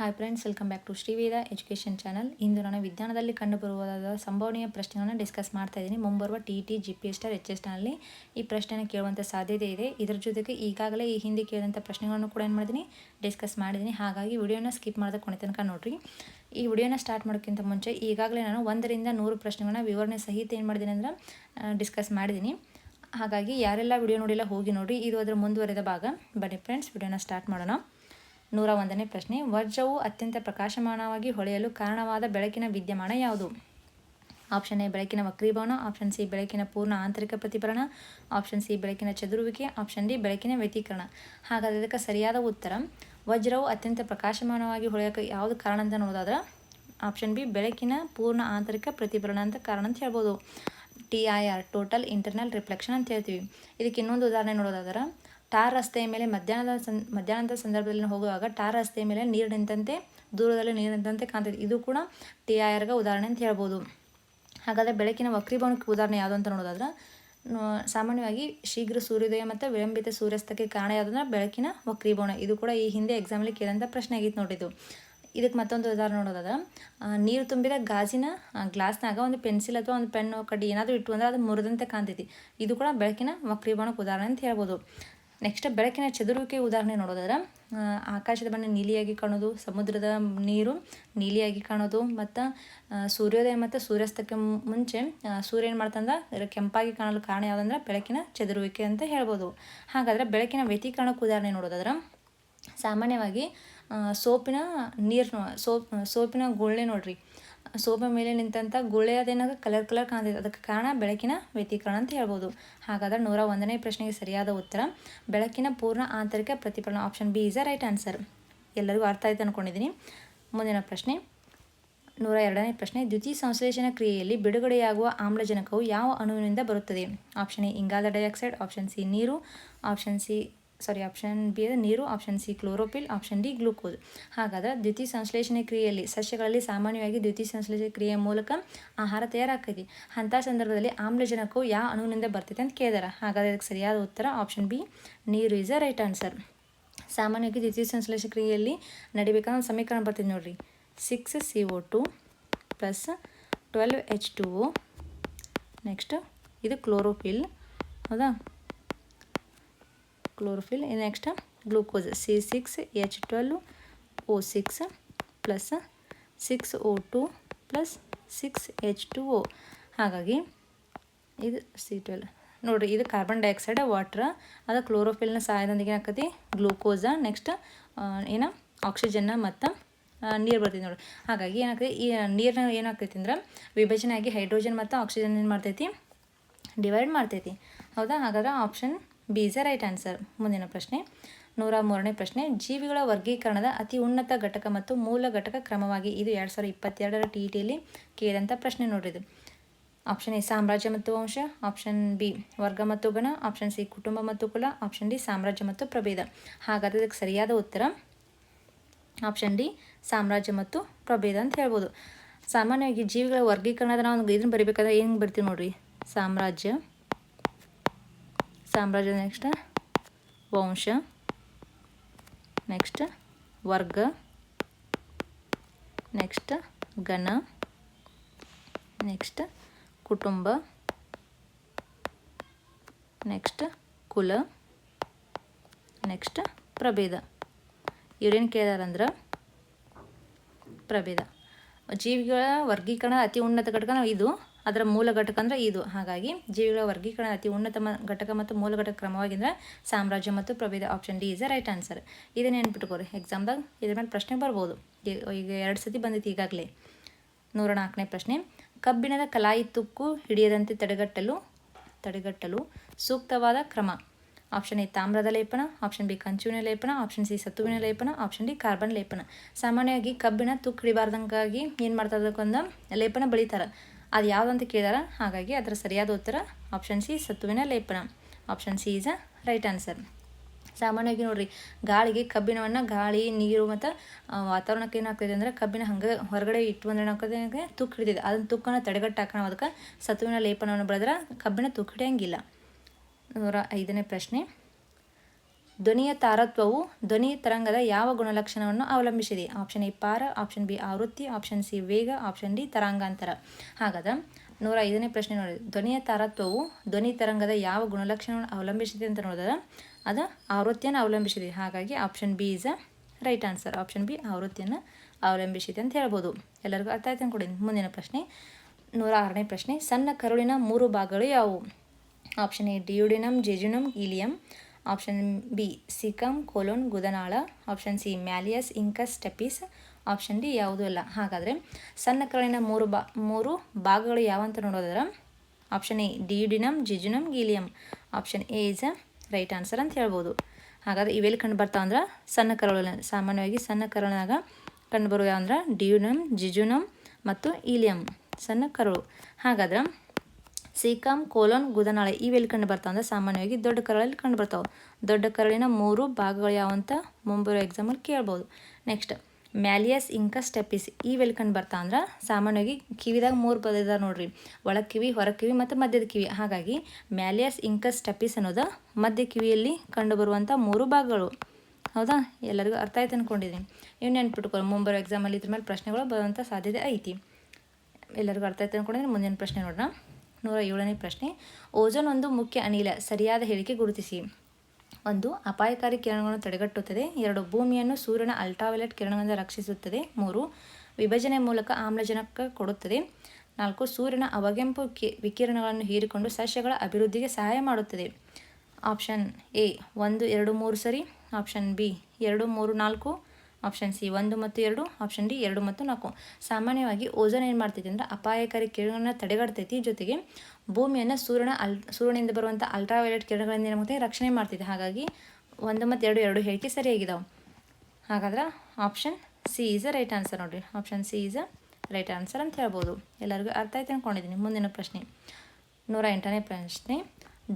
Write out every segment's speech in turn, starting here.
Hi friends welcome back to Sriveda education channel ಇಂದು ನಾನು ವಿಜ್ಞಾನದಲ್ಲಿ ಕಂಡುಬರುವುದಾದ ಸಂಭವನೀಯ ಪ್ರಶ್ನೆಗಳನ್ನು ಡಿಸ್ಕಸ್ ಮಾಡ್ತಾ ಇದ್ದೀನಿ. ಮುಂಬರುವ T T G P STR H S ಈ ಪ್ರಶ್ನೆನ ಕೇಳುವಂಥ ಸಾಧ್ಯತೆ ಇದೆ. ಇದರ ಜೊತೆಗೆ ಈಗಾಗಲೇ ಈ ಹಿಂದೆ ಕೇಳಿದಂಥ ಪ್ರಶ್ನೆಗಳನ್ನು ಕೂಡ ಏನು ಮಾಡಿದ್ದೀನಿ? ಡಿಸ್ಕಸ್ ಮಾಡಿದ್ದೀನಿ. ಹಾಗಾಗಿ ವಿಡಿಯೋನ ಸ್ಕಿಪ್ ಮಾಡಿದ ಕೊನೆ ತನಕ ನೋಡಿರಿ. ಈ ವಿಡಿಯೋನ ಸ್ಟಾರ್ಟ್ ಮಾಡೋಕ್ಕಿಂತ ಮುಂಚೆ ಈಗಾಗಲೇ ನಾನು ಒಂದರಿಂದ ನೂರು ಪ್ರಶ್ನೆಗಳನ್ನ ವಿವರಣೆ ಸಹಿತ ಏನು ಮಾಡಿದ್ದೀನಿ ಅಂದ್ರೆ ಡಿಸ್ಕಸ್ ಮಾಡಿದ್ದೀನಿ. ಹಾಗಾಗಿ ಯಾರೆಲ್ಲ ವಿಡಿಯೋ ನೋಡಿಲ್ಲ ಹೋಗಿ ನೋಡಿ ಇದು ಅದರ ಮುಂದುವರೆದ ಭಾಗ. ಬನ್ನಿ ಫ್ರೆಂಡ್ಸ್ ವಿಡಿಯೋನ ಸ್ಟಾರ್ಟ್ ಮಾಡೋಣ. ನೂರ ಒಂದನೇ ಪ್ರಶ್ನೆ ವಜ್ರವು ಅತ್ಯಂತ ಪ್ರಕಾಶಮಾನವಾಗಿ ಹೊಳೆಯಲು ಕಾರಣವಾದ ಬೆಳಕಿನ ವಿದ್ಯಮಾನ ಯಾವುದು? ಆಪ್ಷನ್ ಎ, ಬೆಳಕಿನ ವಕ್ರೀಭವನ, ಆಪ್ಷನ್ ಸಿ, ಬೆಳಕಿನ ಪೂರ್ಣ ಆಂತರಿಕ ಪ್ರತಿಫಲನ, ಆಪ್ಷನ್ ಸಿ, ಬೆಳಕಿನ ಚದುರುವಿಕೆ, ಆಪ್ಷನ್ ಡಿ, ಬೆಳಕಿನ ವ್ಯತೀಕರಣ. ಹಾಗಾದರೆ ಇದಕ್ಕೆ ಸರಿಯಾದ ಉತ್ತರ ವಜ್ರವು ಅತ್ಯಂತ ಪ್ರಕಾಶಮಾನವಾಗಿ ಹೊಳೆಯೋಕೆ ಯಾವುದು ಕಾರಣ ಅಂತ ನೋಡೋದಾದ್ರೆ, ಆಪ್ಷನ್ ಬಿ, ಬೆಳಕಿನ ಪೂರ್ಣ ಆಂತರಿಕ ಪ್ರತಿಫಲನ ಅಂತ ಕಾರಣ ಅಂತ ಹೇಳ್ಬೋದು. T I R, total internal reflection ಅಂತ ಹೇಳ್ತೀವಿ. ಇದಕ್ಕೆ ಇನ್ನೊಂದು ಉದಾಹರಣೆ ನೋಡೋದಾದ್ರೆ ಟಾರ್ ರಸ್ತೆಯ ಮೇಲೆ ಮಧ್ಯಾಹ್ನದ ಸಂ, ಮಧ್ಯಾಹ್ನದ ಸಂದರ್ಭದಲ್ಲಿ ಹೋಗುವಾಗ ಟಾರ್ ರಸ್ತೆಯ ಮೇಲೆ ನೀರು ನಿಂತಂತೆ ದೂರದಲ್ಲಿ ನೀರು ನಿಂತಂತೆ ಕಾಣ್ತದೆ. ಇದು ಕೂಡ ಟಿ ಐ ಆರ್ಗೆ ಉದಾಹರಣೆ ಅಂತ ಹೇಳ್ಬೋದು. ಹಾಗಾದರೆ ಬೆಳಕಿನ ವಕ್ರೀಭವನಕ್ಕೆ ಉದಾಹರಣೆ ಯಾವುದು ಅಂತ ನೋಡೋದಾದ್ರೆ ಸಾಮಾನ್ಯವಾಗಿ ಶೀಘ್ರ ಸೂರ್ಯೋದಯ ಮತ್ತು ವಿಳಂಬಿತ ಸೂರ್ಯಾಸ್ತಕ್ಕೆ ಕಾರಣ ಯಾವುದಂದ್ರೆ ಬೆಳಕಿನ ವಕ್ರೀಭವನ. ಇದು ಕೂಡ ಈ ಹಿಂದೆ ಎಕ್ಸಾಮಲ್ಲಿ ಕೇಳಿದಂಥ ಪ್ರಶ್ನೆ ಆಗಿತ್ತು ನೋಡಿದ್ದು. ಇದಕ್ಕೆ ಮತ್ತೊಂದು ಉದಾಹರಣೆ ನೋಡೋದಾದ್ರೆ ನೀರು ತುಂಬಿದ ಗಾಜಿನ ಗ್ಲಾಸ್ನಾಗ ಒಂದು ಪೆನ್ಸಿಲ್ ಅಥವಾ ಒಂದು ಪೆನ್ನು ಕಡ್ಡಿ ಏನಾದರೂ ಇಟ್ಟು ಅಂದ್ರೆ ಅದು ಮುರಿದಂತೆ ಕಾಣ್ತೈತಿ. ಇದು ಕೂಡ ಬೆಳಕಿನ ವಕ್ರೀಭವನಕ್ಕೆ ಉದಾಹರಣೆ ಅಂತ ಹೇಳ್ಬೋದು. ನೆಕ್ಸ್ಟ್ ಬೆಳಕಿನ ಚದುರುವಿಕೆ ಉದಾಹರಣೆ ನೋಡೋದಾದ್ರೆ ಆಕಾಶದ ಬಣ್ಣ ನೀಲಿಯಾಗಿ ಕಾಣೋದು, ಸಮುದ್ರದ ನೀರು ನೀಲಿಯಾಗಿ ಕಾಣೋದು, ಮತ್ತು ಸೂರ್ಯೋದಯ ಮತ್ತು ಸೂರ್ಯಾಸ್ತಕ್ಕೆ ಮುಂಚೆ ಸೂರ್ಯ ಏನು ಮಾಡ್ತಂದ್ರೆ ಕೆಂಪಾಗಿ ಕಾಣಲು ಕಾರಣ ಯಾವುದಂದ್ರೆ ಬೆಳಕಿನ ಚದುರುವಿಕೆ ಅಂತ ಹೇಳ್ಬೋದು. ಹಾಗಾದರೆ ಬೆಳಕಿನ ವ್ಯತೀಕರಣಕ್ಕೆ ಉದಾಹರಣೆ ನೋಡೋದಾದ್ರೆ, ಸಾಮಾನ್ಯವಾಗಿ ಸೋಪಿನ ನೀರು ಸೋಪ್ ಸೋಪಿನ ಗುಳ್ಳೆ ನೋಡ್ರಿ. ಸೋಪಿನ ಮೇಲೆ ನಿಂತಂಥ ಗುಳೆ ಅದೇನಾಗ ಕಲರ್ ಕಲರ್ ಕಾಣ್ತಿದೆ. ಅದಕ್ಕೆ ಕಾರಣ ಬೆಳಕಿನ ವ್ಯತೀಕರಣ ಅಂತ ಹೇಳ್ಬೋದು. ಹಾಗಾದ್ರೆ ನೂರ ಒಂದನೇ ಪ್ರಶ್ನೆಗೆ ಸರಿಯಾದ ಉತ್ತರ, ಬೆಳಕಿನ ಪೂರ್ಣ ಆಂತರಿಕ ಪ್ರತಿಫಲನ option B is a right answer ಎಲ್ಲರಿಗೂ ಅರ್ಥ ಆಯ್ತು ಅಂದ್ಕೊಂಡಿದ್ದೀನಿ ಮುಂದಿನ ಪ್ರಶ್ನೆ, ನೂರ ಎರಡನೇ ಪ್ರಶ್ನೆ, ದ್ಯುತಿ ಸಂಶ್ಲೇಷಣ ಕ್ರಿಯೆಯಲ್ಲಿ ಬಿಡುಗಡೆಯಾಗುವ ಆಮ್ಲಜನಕವು ಯಾವ ಅಣುವಿನಿಂದ ಬರುತ್ತದೆ? ಆಪ್ಷನ್ ಎ ಇಂಗಾಲ ಡೈಆಕ್ಸೈಡ್ ಆಪ್ಷನ್ ಸಿ ನೀರು option C sorry option B ನೀರು option C chlorophyll option D glucose ಹಾಗಾದ್ರೆ ದ್ಯುತಿ ಸಂಶ್ಲೇಷಣೆ ಕ್ರಿಯೆಯಲ್ಲಿ ಸಸ್ಯಗಳಲ್ಲಿ ಸಾಮಾನ್ಯವಾಗಿ ದ್ಯುತಿ ಸಂಶ್ಲೇಷಣೆ ಕ್ರಿಯೆಯ ಮೂಲಕ ಆಹಾರ ತಯಾರಾಗ್ತೈತಿ ಅಂಥ ಸಂದರ್ಭದಲ್ಲಿ ಆಮ್ಲಜನಕವು ಯಾವ ಅಣುವಿನಿಂದ ಬರ್ತೈತೆ ಅಂತ ಕೇಳಿದಾರೆ. ಹಾಗಾದ್ರೆ ಅದಕ್ಕೆ ಸರಿಯಾದ ಉತ್ತರ ಆಪ್ಷನ್ ಬಿ ನೀರು ಇಸ್ ಅ ರೈಟ್ ಆನ್ಸರ್ ಸಾಮಾನ್ಯವಾಗಿ ದ್ವಿತೀಯ ಸಂಶ್ಲೇಷಣೆ ಕ್ರಿಯೆಯಲ್ಲಿ ನಡಿಬೇಕಂದ್ರೆ ಸಮೀಕರಣ ಬರ್ತೈತೆ ನೋಡ್ರಿ. Six C O two plus twelve H two O next ಇದು ಕ್ಲೋರೋಫಿಲ್ ಹೌದಾ? Chlorophyll next glucose C six H twelve O six plus six O two plus six H two O ಹಾಗಾಗಿ ಇದು ಸಿ ಟ್ವೆಲ್ ನೋಡಿರಿ, ಇದು carbon dioxide water ಅದು ಕ್ಲೋರೋಫಿಲ್ನ ಸಹಾಯದೊಂದಿಗೆ ಹಾಕತಿ ಗ್ಲೂಕೋಸ next ಏನು? ಆಕ್ಸಿಜನ್ನ ಮತ್ತು ನೀರು ಬರ್ತೈತಿ ನೋಡಿ ಹಾಗಾಗಿ ಏನಾಗ್ತೈತಿ? ಈ ನೀರನ್ನ ಏನಾಗ್ತೈತಿ ಅಂದ್ರೆ ವಿಭಜನೆ ಆಗಿ ಹೈಡ್ರೋಜನ್ ಮತ್ತು ಆಕ್ಸಿಜನ್ ಏನು ಮಾಡ್ತೈತಿ? ಡಿವೈಡ್ ಮಾಡ್ತೈತಿ. ಹೌದಾ? ಹಾಗಾದ್ರೆ option B is right answer ಮುಂದಿನ ಪ್ರಶ್ನೆ. ನೂರ ಮೂರನೇ ಪ್ರಶ್ನೆ. ಜೀವಿಗಳ ವರ್ಗೀಕರಣದ ಅತಿ ಉನ್ನತ ಘಟಕ ಮತ್ತು ಮೂಲ ಘಟಕ ಕ್ರಮವಾಗಿ ಇದು ಎರಡು ಸಾವಿರದ ಇಪ್ಪತ್ತೆರಡರ ಟಿ ಟಿಯಲ್ಲಿ ಕೇಳಿದಂಥ ಪ್ರಶ್ನೆ ನೋಡಿದ್ದು. ಆಪ್ಷನ್ ಎ ಸಾಮ್ರಾಜ್ಯ ಮತ್ತು ವಂಶ. ಆಪ್ಷನ್ ಬಿ ವರ್ಗ ಮತ್ತು ಗಣ ಆಪ್ಷನ್ ಸಿ ಕುಟುಂಬ ಮತ್ತು ಕುಲ. ಆಪ್ಷನ್ ಡಿ ಸಾಮ್ರಾಜ್ಯ ಮತ್ತು ಪ್ರಭೇದ. ಹಾಗಾದರೆ ಇದಕ್ಕೆ ಸರಿಯಾದ ಉತ್ತರ? ಆಪ್ಷನ್ ಡಿ ಸಾಮ್ರಾಜ್ಯ ಮತ್ತು ಪ್ರಭೇದ ಅಂತ ಹೇಳ್ಬೋದು. ಸಾಮಾನ್ಯವಾಗಿ ಜೀವಿಗಳ ವರ್ಗೀಕರಣದ ನಾವು ಇದನ್ನು ಬರಿಬೇಕಾದ್ರೆ ಏನು ಬರ್ತೀವಿ ನೋಡ್ರಿ? ಸಾಮ್ರಾಜ್ಯ ಸಾಮ್ರಾಜ್ಯ ನೆಕ್ಸ್ಟ್? ವಂಶ. ನೆಕ್ಸ್ಟ್ ವರ್ಗ. ನೆಕ್ಸ್ಟ್ ಗಣ ನೆಕ್ಸ್ಟ್ ಕುಟುಂಬ. ನೆಕ್ಸ್ಟ್ ಕುಲ. ನೆಕ್ಸ್ಟ್ ಪ್ರಭೇದ. ಇವ್ರೇನು ಕೇಳ್ಯಾರಂದ್ರೆ ಪ್ರಭೇದ. ಜೀವಿಗಳ ವರ್ಗೀಕರಣ ಅತಿ ಉನ್ನತ ಘಟಕ ನಾವು ಇದು. ಅದರ ಮೂಲ ಘಟಕ ಅಂದ್ರೆ ಇದು. ಹಾಗಾಗಿ ಜೀವಿಗಳ ವರ್ಗೀಕರಣ ಅತಿ ಉನ್ನತ ಘಟಕ ಮತ್ತು ಮೂಲ ಘಟಕ ಕ್ರಮವಾಗಿಂದ್ರೆ ಸಾಮ್ರಾಜ್ಯ ಮತ್ತು ಪ್ರಭೇದ option D is a right answer ಇದನ್ನ ನೆನ್ಪಿಟ್ಕೋರಿ ಎಕ್ಸಾಮ್ದಾಗ ಇದ್ರ ಮೇಲೆ ಪ್ರಶ್ನೆ ಬರ್ಬೋದು. ಈಗ ಎರಡು ಸತಿ ಬಂದಿತ್ತು ಈಗಾಗಲೇ. ನೂರ ನಾಲ್ಕನೇ ಪ್ರಶ್ನೆ. ಕಬ್ಬಿಣದ ಕಲಾಯಿ ತುಕ್ಕು ಹಿಡಿಯದಂತೆ ತಡೆಗಟ್ಟಲು ತಡೆಗಟ್ಟಲು ಸೂಕ್ತವಾದ ಕ್ರಮ. ಆಪ್ಷನ್ ಎ ತಾಮ್ರದ ಲೇಪನ ಆಪ್ಷನ್ ಬಿ ಕಂಚುವಿನ ಲೇಪನ ಆಪ್ಷನ್ ಸಿ ಸತ್ತುವಿನ ಲೇಪನ ಆಪ್ಷನ್ ಡಿ ಕಾರ್ಬನ್ ಲೇಪನ. ಸಾಮಾನ್ಯವಾಗಿ ಕಬ್ಬಿಣ ತುಕ್ಕು ಹಿಡಿಬಾರ್ದಂಗಾಗಿ ಏನು ಮಾಡ್ತಾರೆ ಅದಕ್ಕೊಂದು ಲೇಪನ ಬಳಿತಾರೆ. ಅದು ಯಾವುದಂತ ಕೇಳಿದಾರ? ಹಾಗಾಗಿ ಅದರ ಸರಿಯಾದ ಉತ್ತರ ಆಪ್ಷನ್ ಸಿ ಸತ್ತುವಿನ ಲೇಪನ. Option C is a right answer ಸಾಮಾನ್ಯವಾಗಿ ನೋಡ್ರಿ, ಗಾಳಿಗೆ ಕಬ್ಬಿಣವನ್ನು ಗಾಳಿ, ನೀರು ಮತ್ತು ವಾತಾವರಣಕ್ಕೆ ಏನಾಗ್ತದೆ ಅಂದರೆ ಕಬ್ಬಿನ ಹಂಗೆ ಹೊರಗಡೆ ಇಟ್ಟು ಅಂದ್ರೆ ಏನಾಗ್ತದೆ ತುಕ್ಕು ಹಿಡಿದಿದೆ ಅದನ್ನು ತುಕ್ಕನ್ನು ತಡೆಗಟ್ಟಾಕೋಣ ಅದಕ್ಕೆ ಸತ್ತುವಿನ ಲೇಪನವನ್ನು ಬೆಳೆದ್ರೆ ಕಬ್ಬಿಣ ತುಕ್ಕು ಹಿಡಿಯಂಗಿಲ್ಲ. ನೂರ ಐದನೇ ಪ್ರಶ್ನೆ. ಧ್ವನಿಯ ತಾರತ್ವವು ಧ್ವನಿ ತರಂಗದ ಯಾವ ಗುಣಲಕ್ಷಣವನ್ನು ಅವಲಂಬಿಸಿದೆ? ಆಪ್ಷನ್ ಎ ಪಾರ. ಆಪ್ಷನ್ ಬಿ ಆವೃತ್ತಿ. ಆಪ್ಷನ್ ಸಿ ವೇಗ. ಆಪ್ಷನ್ ಡಿ ತರಂಗಾಂತರ. ಹಾಗಾದ ನೂರ ಐದನೇ ಪ್ರಶ್ನೆ ನೋಡಿ. ಧ್ವನಿಯ ತಾರತ್ವವು ಧ್ವನಿ ತರಂಗದ ಯಾವ ಗುಣಲಕ್ಷಣವನ್ನು ಅವಲಂಬಿಸಿದೆ ಅಂತ ನೋಡಿದ್ರೆ ಅದು ಆವೃತ್ತಿಯನ್ನು ಅವಲಂಬಿಸಿದೆ. ಹಾಗಾಗಿ option B is a right answer option B ಆವೃತ್ತಿಯನ್ನು ಅವಲಂಬಿಸಿದೆ ಅಂತ ಹೇಳ್ಬೋದು. ಎಲ್ಲರಿಗೂ ಅರ್ಥ ಆಯ್ತು ಅಂದ್ಕೊಡಿ ಮುಂದಿನ ಪ್ರಶ್ನೆ. ನೂರ ಆರನೇ ಪ್ರಶ್ನೆ. ಸಣ್ಣ ಕರುಳಿನ ಮೂರು ಭಾಗಗಳು ಯಾವುವು? Option A duodenum jejunum ileum. Option B caecum colon ಗುದನಾಳ option C malleus incus stapes option D ಯಾವುದೂ ಇಲ್ಲ. ಹಾಗಾದರೆ ಸಣ್ಣ ಕರಳಿನ ಮೂರು ಬಾ, ಮೂರು ಭಾಗಗಳು ಯಾವಂತ ನೋಡೋದಾದ್ರೆ option A duodenum jejunum ileum option A is a right answer ಅಂತ ಹೇಳ್ಬೋದು. ಹಾಗಾದ್ರೆ ಇವೆಲ್ಲಿ ಕಂಡು ಬರ್ತಾವ ಅಂದ್ರೆ ಸಣ್ಣ ಕರುಳಿನ ಸಾಮಾನ್ಯವಾಗಿ ಸಣ್ಣ ಕರುಳಿನಾಗ ಕಂಡುಬರುವ ಅಂದ್ರೆ ಡಿಯುನಮ್ ಜಿಜುನಮ್ ಮತ್ತು ಈಲಿಯಂ ಸಣ್ಣ ಕರಳು. ಹಾಗಾದ್ರೆ ಸೀಕಾಮ್ ಕೋಲೋನ್ ಗುದನಾಳೆ. ಇವೆಲ್ಲಿ ಕಂಡು ಬರ್ತಾವೆ ಅಂದ್ರೆ ಸಾಮಾನ್ಯವಾಗಿ ದೊಡ್ಡ ಕರಳಲ್ಲಿ ಕಂಡು ಬರ್ತಾವೆ. ದೊಡ್ಡ ಕರಳಿನ ಮೂರು ಭಾಗಗಳು ಯಾವಂತ ಮುಂಬರುವ ಎಕ್ಸಾಮಲ್ಲಿ ಕೇಳ್ಬೋದು. ನೆಕ್ಸ್ಟ್ ಮ್ಯಾಲಿಯಸ್ ಇಂಕಸ್ ಸ್ಟೆಪಿಸ್ ಇವೆಲ್ಲಿ ಕಂಡು ಬರ್ತಾ ಅಂದ್ರೆ ಸಾಮಾನ್ಯವಾಗಿ ಕಿವಿದಾಗ ಮೂರು ಪದ ಇದಾವೆ ನೋಡ್ರಿ. ಒಳ ಕಿವಿ ಹೊರ ಕಿವಿ ಮತ್ತು ಮಧ್ಯದ ಕಿವಿ. ಹಾಗಾಗಿ ಮ್ಯಾಲಿಯಸ್ ಇಂಕಸ್ ಸ್ಟೆಪಿಸ್ ಅನ್ನೋದು ಮಧ್ಯ ಕಿವಿಯಲ್ಲಿ ಕಂಡುಬರುವಂಥ ಮೂರು ಭಾಗಗಳು. ಹೌದಾ? ಎಲ್ಲರಿಗೂ ಅರ್ಥ ಆಯ್ತು ಅಂದ್ಕೊಂಡಿದ್ದೀನಿ ಇವು ನೆನ್ಪಿಟ್ಕೊಳ್ಳಿ ಮುಂಬರೋ ಎಕ್ಸಾಮಲ್ಲಿ ಇದ್ರ ಮೇಲೆ ಪ್ರಶ್ನೆಗಳು ಬರುವಂಥ ಸಾಧ್ಯತೆ ಐತಿ. ಎಲ್ಲರಿಗೂ ಅರ್ಥ ಆಯ್ತು ಅಂದ್ಕೊಂಡಿದ್ದೀನಿ ಮುಂದಿನ ಪ್ರಶ್ನೆ ನೋಡೋಣ ನೂರ ಏಳನೇ ಪ್ರಶ್ನೆ. ಓಜೋನ್ ಒಂದು ಮುಖ್ಯ ಅನಿಲ. ಸರಿಯಾದ ಹೇಳಿಕೆ ಗುರುತಿಸಿ. ಒಂದು, ಅಪಾಯಕಾರಿ ಕಿರಣಗಳನ್ನು ತಡೆಗಟ್ಟುತ್ತದೆ. ಎರಡು, ಭೂಮಿಯನ್ನು ಸೂರ್ಯನ ಅಲ್ಟ್ರಾವೈಲೆಟ್ ಕಿರಣಗಳಿಂದ ರಕ್ಷಿಸುತ್ತದೆ. ಮೂರು, ವಿಭಜನೆ ಮೂಲಕ ಆಮ್ಲಜನಕ ಕೊಡುತ್ತದೆ. ನಾಲ್ಕು, ಸೂರ್ಯನ ಅವಗೆಂಪು ಕಿ, ವಿಕಿರಣಗಳನ್ನು ಹೀರಿಕೊಂಡು ಸಸ್ಯಗಳ ಅಭಿವೃದ್ಧಿಗೆ ಸಹಾಯ ಮಾಡುತ್ತದೆ. ಆಪ್ಷನ್ ಎ, ಒಂದು, ಎರಡು, ಮೂರು ಸರಿ. ಆಪ್ಷನ್ ಬಿ, ಎರಡು, ಮೂರು, ನಾಲ್ಕು. ಆಪ್ಷನ್ ಸಿ ಒಂದು ಮತ್ತು ಎರಡು ಆಪ್ಷನ್ ಡಿ ಎರಡು ಮತ್ತು ನಾಲ್ಕು. ಸಾಮಾನ್ಯವಾಗಿ ಓಜನ್ ಏನು ಮಾಡ್ತೈತಿ ಅಂದ್ರೆ ಅಪಾಯಕಾರಿ ಕಿರಣಗಳನ್ನ ತಡೆಗಟ್ತೈತಿ. ಜೊತೆಗೆ ಭೂಮಿಯನ್ನು ಸೂರ್ಯನ ಅಲ್, ಸೂರ್ಯನಿಂದ ಬರುವಂಥ ಅಲ್ಟ್ರಾವೈಲೆಟ್ ಕಿರಣಗಳಿಂದ ಏನು ಮಾಡ್ತೈತಿ? ರಕ್ಷಣೆ ಮಾಡ್ತೈತಿ. ಹಾಗಾಗಿ ಒಂದು ಮತ್ತು ಎರಡು ಎರಡು ಹೇಳಿಕೆ ಸರಿಯಾಗಿದ್ದಾವೆ ಹಾಗಾದ್ರೆ option C is a right answer ನೋಡಿರಿ. Option C is a right answer ಅಂತ ಹೇಳ್ಬೋದು. ಎಲ್ಲರಿಗೂ ಅರ್ಥ ಆಯ್ತು ಅಂದ್ಕೊಂಡಿದ್ದೀನಿ ಮುಂದಿನ ಪ್ರಶ್ನೆ. ನೂರ ಎಂಟನೇ ಪ್ರಶ್ನೆ.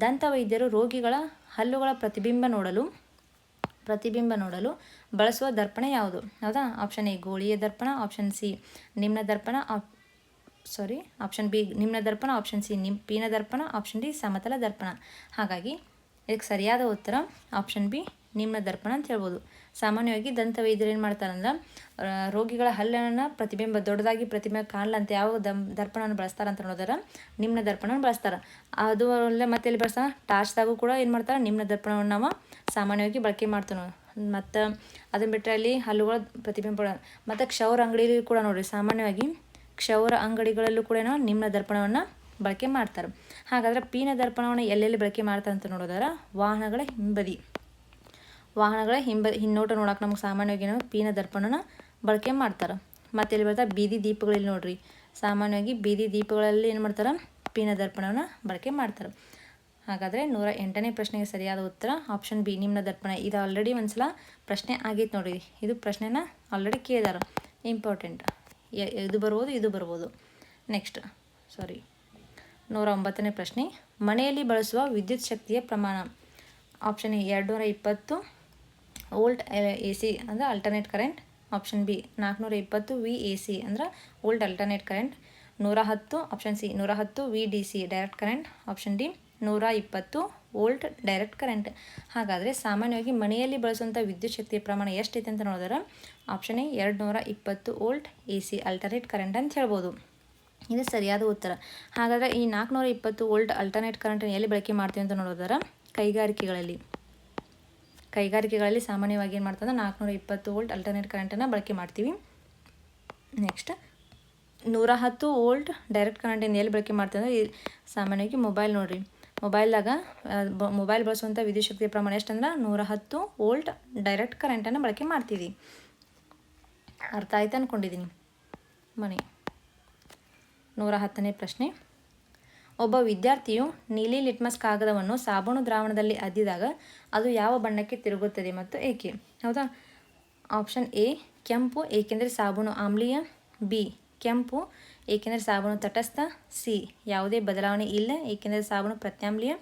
ದಂತವೈದ್ಯರು ರೋಗಿಗಳ ಹಲ್ಲುಗಳ ಪ್ರತಿಬಿಂಬ ನೋಡಲು ಪ್ರತಿಬಿಂಬ ನೋಡಲು ಬಳಸುವ ದರ್ಪಣ ಯಾವುದು? ಹೌದಾ? ಆಪ್ಷನ್ ಎ ಗೋಳಿಯ ದರ್ಪಣ. ಆಪ್ಷನ್ ಸಿ ನಿಮ್ನ ದರ್ಪಣ. ಆಪ್ ಸಾರಿ ಆಪ್ಷನ್ ಬಿ ನಿಮ್ನ ದರ್ಪಣ. ಆಪ್ಷನ್ ಸಿ ನಿಮ್ ಪೀನ ದರ್ಪಣ. ಆಪ್ಷನ್ ಡಿ ಸಮತಲ ದರ್ಪಣ. ಹಾಗಾಗಿ, ಇದಕ್ಕೆ ಸರಿಯಾದ ಉತ್ತರ ಆಪ್ಷನ್ ಬಿ ನಿಮ್ನ ದರ್ಪಣ ಅಂತ ಹೇಳ್ಬೋದು. ಸಾಮಾನ್ಯವಾಗಿ ದಂತ ವೈದ್ಯರು ಏನು ಮಾಡ್ತಾರಂದ್ರೆ ರೋಗಿಗಳ ಹಲ್ಲನ್ನು ಪ್ರತಿಬಿಂಬ, ದೊಡ್ಡದಾಗಿ ಪ್ರತಿಮೆ ಕಾಣಲಂತ ಯಾವ ದಂ, ದರ್ಪಣವನ್ನು ಬಳಸ್ತಾರೆ ಅಂತ ನೋಡಿದ್ರೆ, ನಿಮ್ನ ದರ್ಪಣವನ್ನು ಬಳಸ್ತಾರೆ. ಅದು ಅಲ್ಲೇ ಮತ್ತೆ ಎಲ್ಲಿ ಬಳಸ್ತಾರೆ? ಟಾರ್ಚ್ದಾಗೂ ಕೂಡ ಏನು ಮಾಡ್ತಾರೆ? ನಿಮ್ನ ದರ್ಪಣವನ್ನು ನಾವು ಸಾಮಾನ್ಯವಾಗಿ ಬಳಕೆ ಮಾಡ್ತೀವಿ ಮತ್ತು ಅದನ್ನು ಬಿಟ್ಟರೆ ಅಲ್ಲಿ ಹಲ್ಲುಗಳ ಪ್ರತಿಬಿಂಬ ಮತ್ತು ಕ್ಷೌರ ಅಂಗಡಿಯಲ್ಲಿ ಕೂಡ ನೋಡಿರಿ, ಸಾಮಾನ್ಯವಾಗಿ ಕ್ಷೌರ ಅಂಗಡಿಗಳಲ್ಲೂ ಕೂಡ ನಾವು ನಿಮ್ನ ದರ್ಪಣವನ್ನು ಬಳಕೆ ಮಾಡ್ತಾರೆ. ಹಾಗಾದ್ರೆ ಪೀನ ದರ್ಪಣವನ್ನು ಎಲ್ಲೆಲ್ಲಿ ಬಳಕೆ ಮಾಡ್ತಾರೆ ಅಂತ ನೋಡೋದಾರ? ವಾಹನಗಳ ಹಿಂಬದಿ. ವಾಹನಗಳ ಹಿಂಬ, ಹಿನ್ನೋಟ ನೋಡಕ್ಕೆ ನಮ್ಗೆ ಸಾಮಾನ್ಯವಾಗಿ ಏನೋ ಪೀನ ದರ್ಪಣನ ಬಳಕೆ ಮಾಡ್ತಾರೆ. ಮತ್ತೆ ಎಲ್ಲಿ ಬರ್ತಾರೆ? ಬೀದಿ ದೀಪಗಳಲ್ಲಿ ನೋಡ್ರಿ. ಸಾಮಾನ್ಯವಾಗಿ ಬೀದಿ ದೀಪಗಳಲ್ಲಿ ಏನು ಮಾಡ್ತಾರೆ? ಪೀನ ದರ್ಪಣವನ್ನು ಬಳಕೆ ಮಾಡ್ತಾರೆ. ಹಾಗಾದರೆ ನೂರ ಎಂಟನೇ ಪ್ರಶ್ನೆಗೆ ಸರಿಯಾದ ಉತ್ತರ ಆಪ್ಷನ್ ಬಿ, ನಿಮ್ನ ದರ್ಪಣ. ಇದು ಆಲ್ರೆಡಿ ಒಂದ್ಸಲ ಪ್ರಶ್ನೆ ಆಗೈತೆ ನೋಡ್ರಿ. ಇದು ಪ್ರಶ್ನೆನ ಆಲ್ರೆಡಿ ಕೇಳಿದಾರೆ. ಇಂಪಾರ್ಟೆಂಟ್ ಇದು ಬರ್ಬೋದು ಇದು ಬರ್ಬೋದು. ನೆಕ್ಸ್ಟ್ ಸಾರಿ ನೂರ ಒಂಬತ್ತನೇ ಪ್ರಶ್ನೆ. ಮನೆಯಲ್ಲಿ ಬಳಸುವ ವಿದ್ಯುತ್ ಶಕ್ತಿಯ ಪ್ರಮಾಣ. ಆಪ್ಷನ್ ಎರಡು ನೂರ ಇಪ್ಪತ್ತು. ವೋಲ್ಟ್ ಎ ಸಿ ಅಂದರೆ ಅಲ್ಟರ್ನೇಟ್ ಕರೆಂಟ್ ಆಪ್ಷನ್ ಬಿ ನಾಲ್ಕುನೂರ ಇಪ್ಪತ್ತು ವಿ ಎ ಸಿ ಅಂದರೆ ವೋಲ್ಟ್ ಅಲ್ಟರ್ನೇಟ್ ಕರೆಂಟ್ ನೂರ ಹತ್ತು ಆಪ್ಷನ್ ಸಿ ನೂರ ಹತ್ತು V D C direct current option D ನೂರ ಇಪ್ಪತ್ತು ವೋಲ್ಟ್ ಡೈರೆಕ್ಟ್ ಕರೆಂಟ್ ಹಾಗಾದರೆ ಸಾಮಾನ್ಯವಾಗಿ ಮನೆಯಲ್ಲಿ ಬಳಸುವಂಥ ವಿದ್ಯುತ್ ಶಕ್ತಿಯ ಪ್ರಮಾಣ ಎಷ್ಟೈತೆ ಅಂತ ನೋಡಿದ್ರೆ ಆಪ್ಷನ್ ಎ ಎರಡು ನೂರ ಇಪ್ಪತ್ತು volt A C alternate current ಅಂತ ಹೇಳ್ಬೋದು. ಇದು ಸರಿಯಾದ ಉತ್ತರ. ಹಾಗಾದರೆ ಈ ನಾಲ್ಕುನೂರ ಇಪ್ಪತ್ತು ವೋಲ್ಟ್ ಅಲ್ಟರ್ನೇಟ್ ಕರೆಂಟನ್ನು ಎಲ್ಲಿ ಬಳಕೆ ಮಾಡ್ತೀವಿ ಅಂತ ನೋಡೋದಾರ ಕೈಗಾರಿಕೆಗಳಲ್ಲಿ. ಕೈಗಾರಿಕೆಗಳಲ್ಲಿ ಸಾಮಾನ್ಯವಾಗಿ ಏನು ಮಾಡ್ತಂದ್ರೆ ನಾಲ್ಕುನೂರ ಇಪ್ಪತ್ತು ವೋಲ್ಟ್ ಅಲ್ಟರ್ನೇಟ್ ಕರೆಂಟನ್ನು ಬಳಕೆ ಮಾಡ್ತೀವಿ. ನೆಕ್ಸ್ಟ್ ನೂರ ಹತ್ತು ವೋಲ್ಟ್ ಡೈರೆಕ್ಟ್ ಕರೆಂಟಿಂದ ಎಲ್ಲಿ ಬಳಕೆ ಮಾಡ್ತೀವಿ ಅಂದರೆ ಸಾಮಾನ್ಯವಾಗಿ ಮೊಬೈಲ್ ನೋಡಿರಿ. ಮೊಬೈಲ್ದಾಗ ಮೊಬೈಲ್ ಬಳಸುವಂಥ ವಿದ್ಯುತ್ ಶಕ್ತಿಯ ಪ್ರಮಾಣ ಎಷ್ಟಂದ್ರೆ ನೂರ ಹತ್ತು ವೋಲ್ಟ್ ಡೈರೆಕ್ಟ್ ಕರೆಂಟನ್ನು ಬಳಕೆ ಮಾಡ್ತೀವಿ. ಅರ್ಥ ಆಯ್ತು ಅಂದ್ಕೊಂಡಿದ್ದೀನಿ ಮನೆ, ನೂರ ಹತ್ತನೇ ಪ್ರಶ್ನೆ. ಒಬ್ಬ ವಿದ್ಯಾರ್ಥಿಯು ನೀಲಿ ಲಿಟ್ಮಸ್ ಕಾಗದವನ್ನು ಸಾಬೂನು ದ್ರಾವಣದಲ್ಲಿ ಅದ್ದಿದಾಗ ಅದು ಯಾವ ಬಣ್ಣಕ್ಕೆ ತಿರುಗುತ್ತದೆ ಮತ್ತು ಏಕೆ? ಹೌದಾ? ಆಪ್ಷನ್ ಎ, ಕೆಂಪು, ಏಕೆಂದರೆ ಸಾಬೂನು ಆಮ್ಲೀಯ. ಬಿ, ಕೆಂಪು, ಏಕೆಂದರೆ ಸಾಬೂನು ತಟಸ್ಥ. ಸಿ, ಯಾವುದೇ ಬದಲಾವಣೆ ಇಲ್ಲ, ಏಕೆಂದರೆ ಸಾಬೂನು ಪ್ರತ್ಯಾಮ್ಲೀಯ.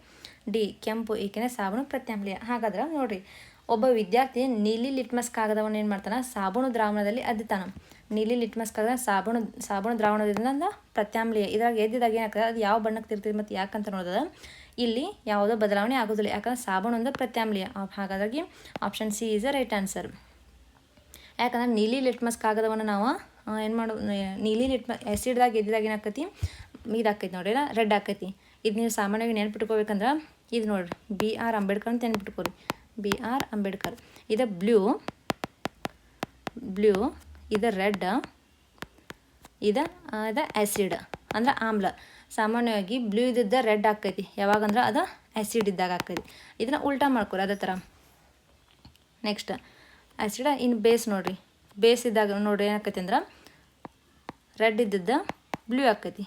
ಡಿ, ಕೆಂಪು, ಏಕೆಂದರೆ ಸಾಬೂನು ಪ್ರತ್ಯಾಮ್ಲೀಯ. ಹಾಗಾದ್ರೆ ನೋಡಿರಿ, ಒಬ್ಬ ವಿದ್ಯಾರ್ಥಿ ನೀಲಿ ಲಿಟ್ಮಸ್ ಕಾಗದವನ್ನು ಏನು ಮಾಡ್ತಾನೆ? ಸಾಬೂನು ದ್ರಾವಣದಲ್ಲಿ ಅದ್ದಿತಾನೆ. ನೀಲಿ ಲಿಟ್ಮಸ್ ಕಲರ್ ಸಾಬೂನು ಸಾಬೂನು ದ್ರಾವಣದಿಂದ ಪ್ರತ್ಯಾಮ್ಲೀಯ ಇದ್ರಾಗ ಎದ್ದಿದಾಗ ಏನಾಗ್ತದೆ, ಅದು ಯಾವ ಬಣ್ಣಕ್ಕೆ ತಿರ್ತೀವಿ ಮತ್ತು ಯಾಕಂತ ನೋಡೋದ ಇಲ್ಲಿ ಯಾವುದೋ ಬದಲಾವಣೆ ಆಗೋದಿಲ್ಲ, ಯಾಕಂದ್ರೆ ಸಾಬೂನು ಒಂದು ಪ್ರತ್ಯಾಮ್ಲೀಯ ಹಾಗಾಗಿ option C is a right answer ಯಾಕಂದ್ರೆ ನೀಲಿ ಲಿಟ್ಮಸ್ ಕಾಗದವನ್ನು ನಾವು ಏನು ಮಾಡೋ ನೀಲಿ ಲಿಟ್ಮ ಆ್ಯಸಿಡ್ದಾಗ ಎದ್ದಿದಾಗ ಏನಾಕತಿ ಇದಾಕೈತಿ ನೋಡ್ರಿ ರೆಡ್ ಆಕೈತಿ ಇದು ನೀವು ಸಾಮಾನ್ಯವಾಗಿ ನೆನ್ಪಿಟ್ಕೋಬೇಕಂದ್ರೆ ಇದು ನೋಡ್ರಿ ಬಿ ಆರ್ ಅಂಬೇಡ್ಕರ್ ಅಂತ ನೆನ್ಪಿಟ್ಕೋರಿ. B R Ambedkar. ಇದು ಬ್ಲೂ ಬ್ಲೂ ಇದು ರೆಡ್, ಇದು ಇದು ಆ್ಯಸಿಡ್ ಅಂದ್ರೆ ಆಮ್ಲ. ಸಾಮಾನ್ಯವಾಗಿ ಬ್ಲೂ ಇದ್ದಿದ್ದ ರೆಡ್ ಆಕೈತಿ ಯಾವಾಗಂದ್ರೆ ಅದು ಆ್ಯಸಿಡ್ ಇದ್ದಾಗ ಆಕೈತಿ ಇದನ್ನು ಉಲ್ಟಾ ಮಾಡ್ಕೊರಿ ಅದೇ ಥರ ನೆಕ್ಸ್ಟ್ ಆ್ಯಸಿಡ ಇನ್ನು ಬೇಸ್ ನೋಡಿರಿ. ಬೇಸ್ ಇದ್ದಾಗ ನೋಡಿರಿ ಏನಾಕೈತಿ ಅಂದ್ರೆ ರೆಡ್ ಇದ್ದಿದ್ದ ಬ್ಲೂ ಆಕೈತಿ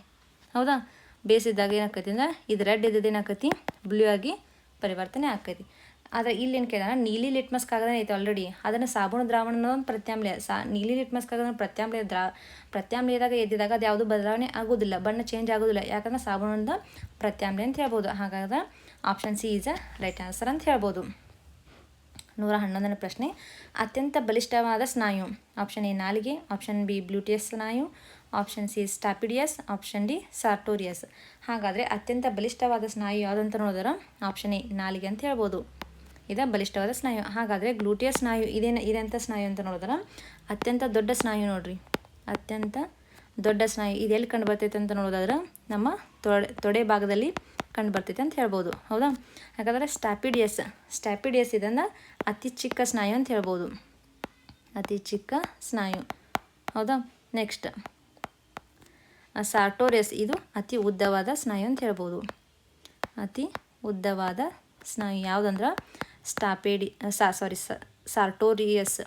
ಹೌದಾ? ಬೇಸ್ ಇದ್ದಾಗ ಏನಾಕೈತಿ ಅಂದ್ರೆ ಇದು ರೆಡ್ ಇದ್ದದ್ದು ಏನಾಕೈತಿ? ಬ್ಲೂ ಆಗಿ ಪರಿವರ್ತನೆ ಆಕೈತಿ ಆದರೆ ಇಲ್ಲಿ ಏನು ಕೇಳಿದ್ರೆ ನೀಲಿ ಲಿಟ್ಮಸ್ ಕಾಗದ ಐತೆ ಆಲ್ರೆಡಿ ಅದನ್ನು ಸಾಬೂನು ದ್ರಾವಣ ಒಂದು ಪ್ರತ್ಯಾಮ್ಲಯ. ಸಾ, ನೀಲಿ ಲಿಟ್ಮಸ್ ಕಾಗದ ಪ್ರತ್ಯಾಮ್ಲಯ ದ್ರಾ, ಪ್ರತ್ಯಾಮ್ಲಯದಾಗ ಎದ್ದಿದಾಗ ಅದು ಯಾವುದು ಬದಲಾವಣೆ ಆಗೋದಿಲ್ಲ, ಬಣ್ಣ ಚೇಂಜ್ ಆಗೋದಿಲ್ಲ. ಯಾಕಂದ್ರೆ ಸಾಬೂನಿಂದ ಪ್ರತ್ಯಾಮ್ಲಯ ಅಂತ ಹೇಳ್ಬೋದು. ಹಾಗಾದ್ರೆ option C is a right answer ಅಂತ ಹೇಳ್ಬೋದು. ನೂರ ಹನ್ನೊಂದನೇ ಪ್ರಶ್ನೆ. ಅತ್ಯಂತ ಬಲಿಷ್ಠವಾದ ಸ್ನಾಯು. ಆಪ್ಷನ್ ಎ ನಾಲಿಗೆ ಆಪ್ಷನ್ ಬಿ ಬ್ಲೂಟಿಯಸ್ ಸ್ನಾಯು option C stapedius option D sartorius. ಹಾಗಾದರೆ ಅತ್ಯಂತ ಬಲಿಷ್ಠವಾದ ಸ್ನಾಯು ಯಾವುದಂತ ನೋಡಿದ್ರೆ ಆಪ್ಷನ್ ಎ ನಾಲಿಗೆ ಅಂತ ಹೇಳ್ಬೋದು. ಇದು ಬಲಿಷ್ಠವಾದ ಸ್ನಾಯು. ಹಾಗಾದರೆ ಗ್ಲೂಟಿಯ ಸ್ನಾಯು ಇದೇನು ಇದೆಂಥ ಸ್ನಾಯು ಅಂತ ನೋಡಿದ್ರೆ ಅತ್ಯಂತ ದೊಡ್ಡ ಸ್ನಾಯು ನೋಡ್ರಿ. ಅತ್ಯಂತ ದೊಡ್ಡ ಸ್ನಾಯು. ಇದೆಲ್ಲಿ ಕಂಡು ಬರ್ತೈತೆ ಅಂತ ನೋಡೋದಾದ್ರೆ ನಮ್ಮ ತೊಡೆ ತೊಡೆ ಭಾಗದಲ್ಲಿ ಕಂಡು ಬರ್ತೈತೆ ಅಂತ ಹೇಳ್ಬೋದು. ಹೌದಾ? ಹಾಗಾದರೆ ಸ್ಟ್ಯಾಪಿಡಿಯಸ್ ಸ್ಟ್ಯಾಪಿಡಿಯಸ್ ಇದನ್ನು ಅತಿ ಚಿಕ್ಕ ಸ್ನಾಯು ಅಂತ ಹೇಳ್ಬೋದು. ಅತಿ ಚಿಕ್ಕ ಸ್ನಾಯು. ಹೌದಾ? ನೆಕ್ಸ್ಟ್. ಸಾರ್ಟೋರಿಯಸ್. ಇದು ಅತಿ ಉದ್ದವಾದ ಸ್ನಾಯು ಅಂತ ಹೇಳ್ಬೋದು. ಅತಿ ಉದ್ದವಾದ ಸ್ನಾಯು ಯಾವುದಂದ್ರೆ ಸ್ಟಾಪೇಡಿ ಸಾ ಸಾರಿ ಸಾರ್ಟೋರಿಯಸ್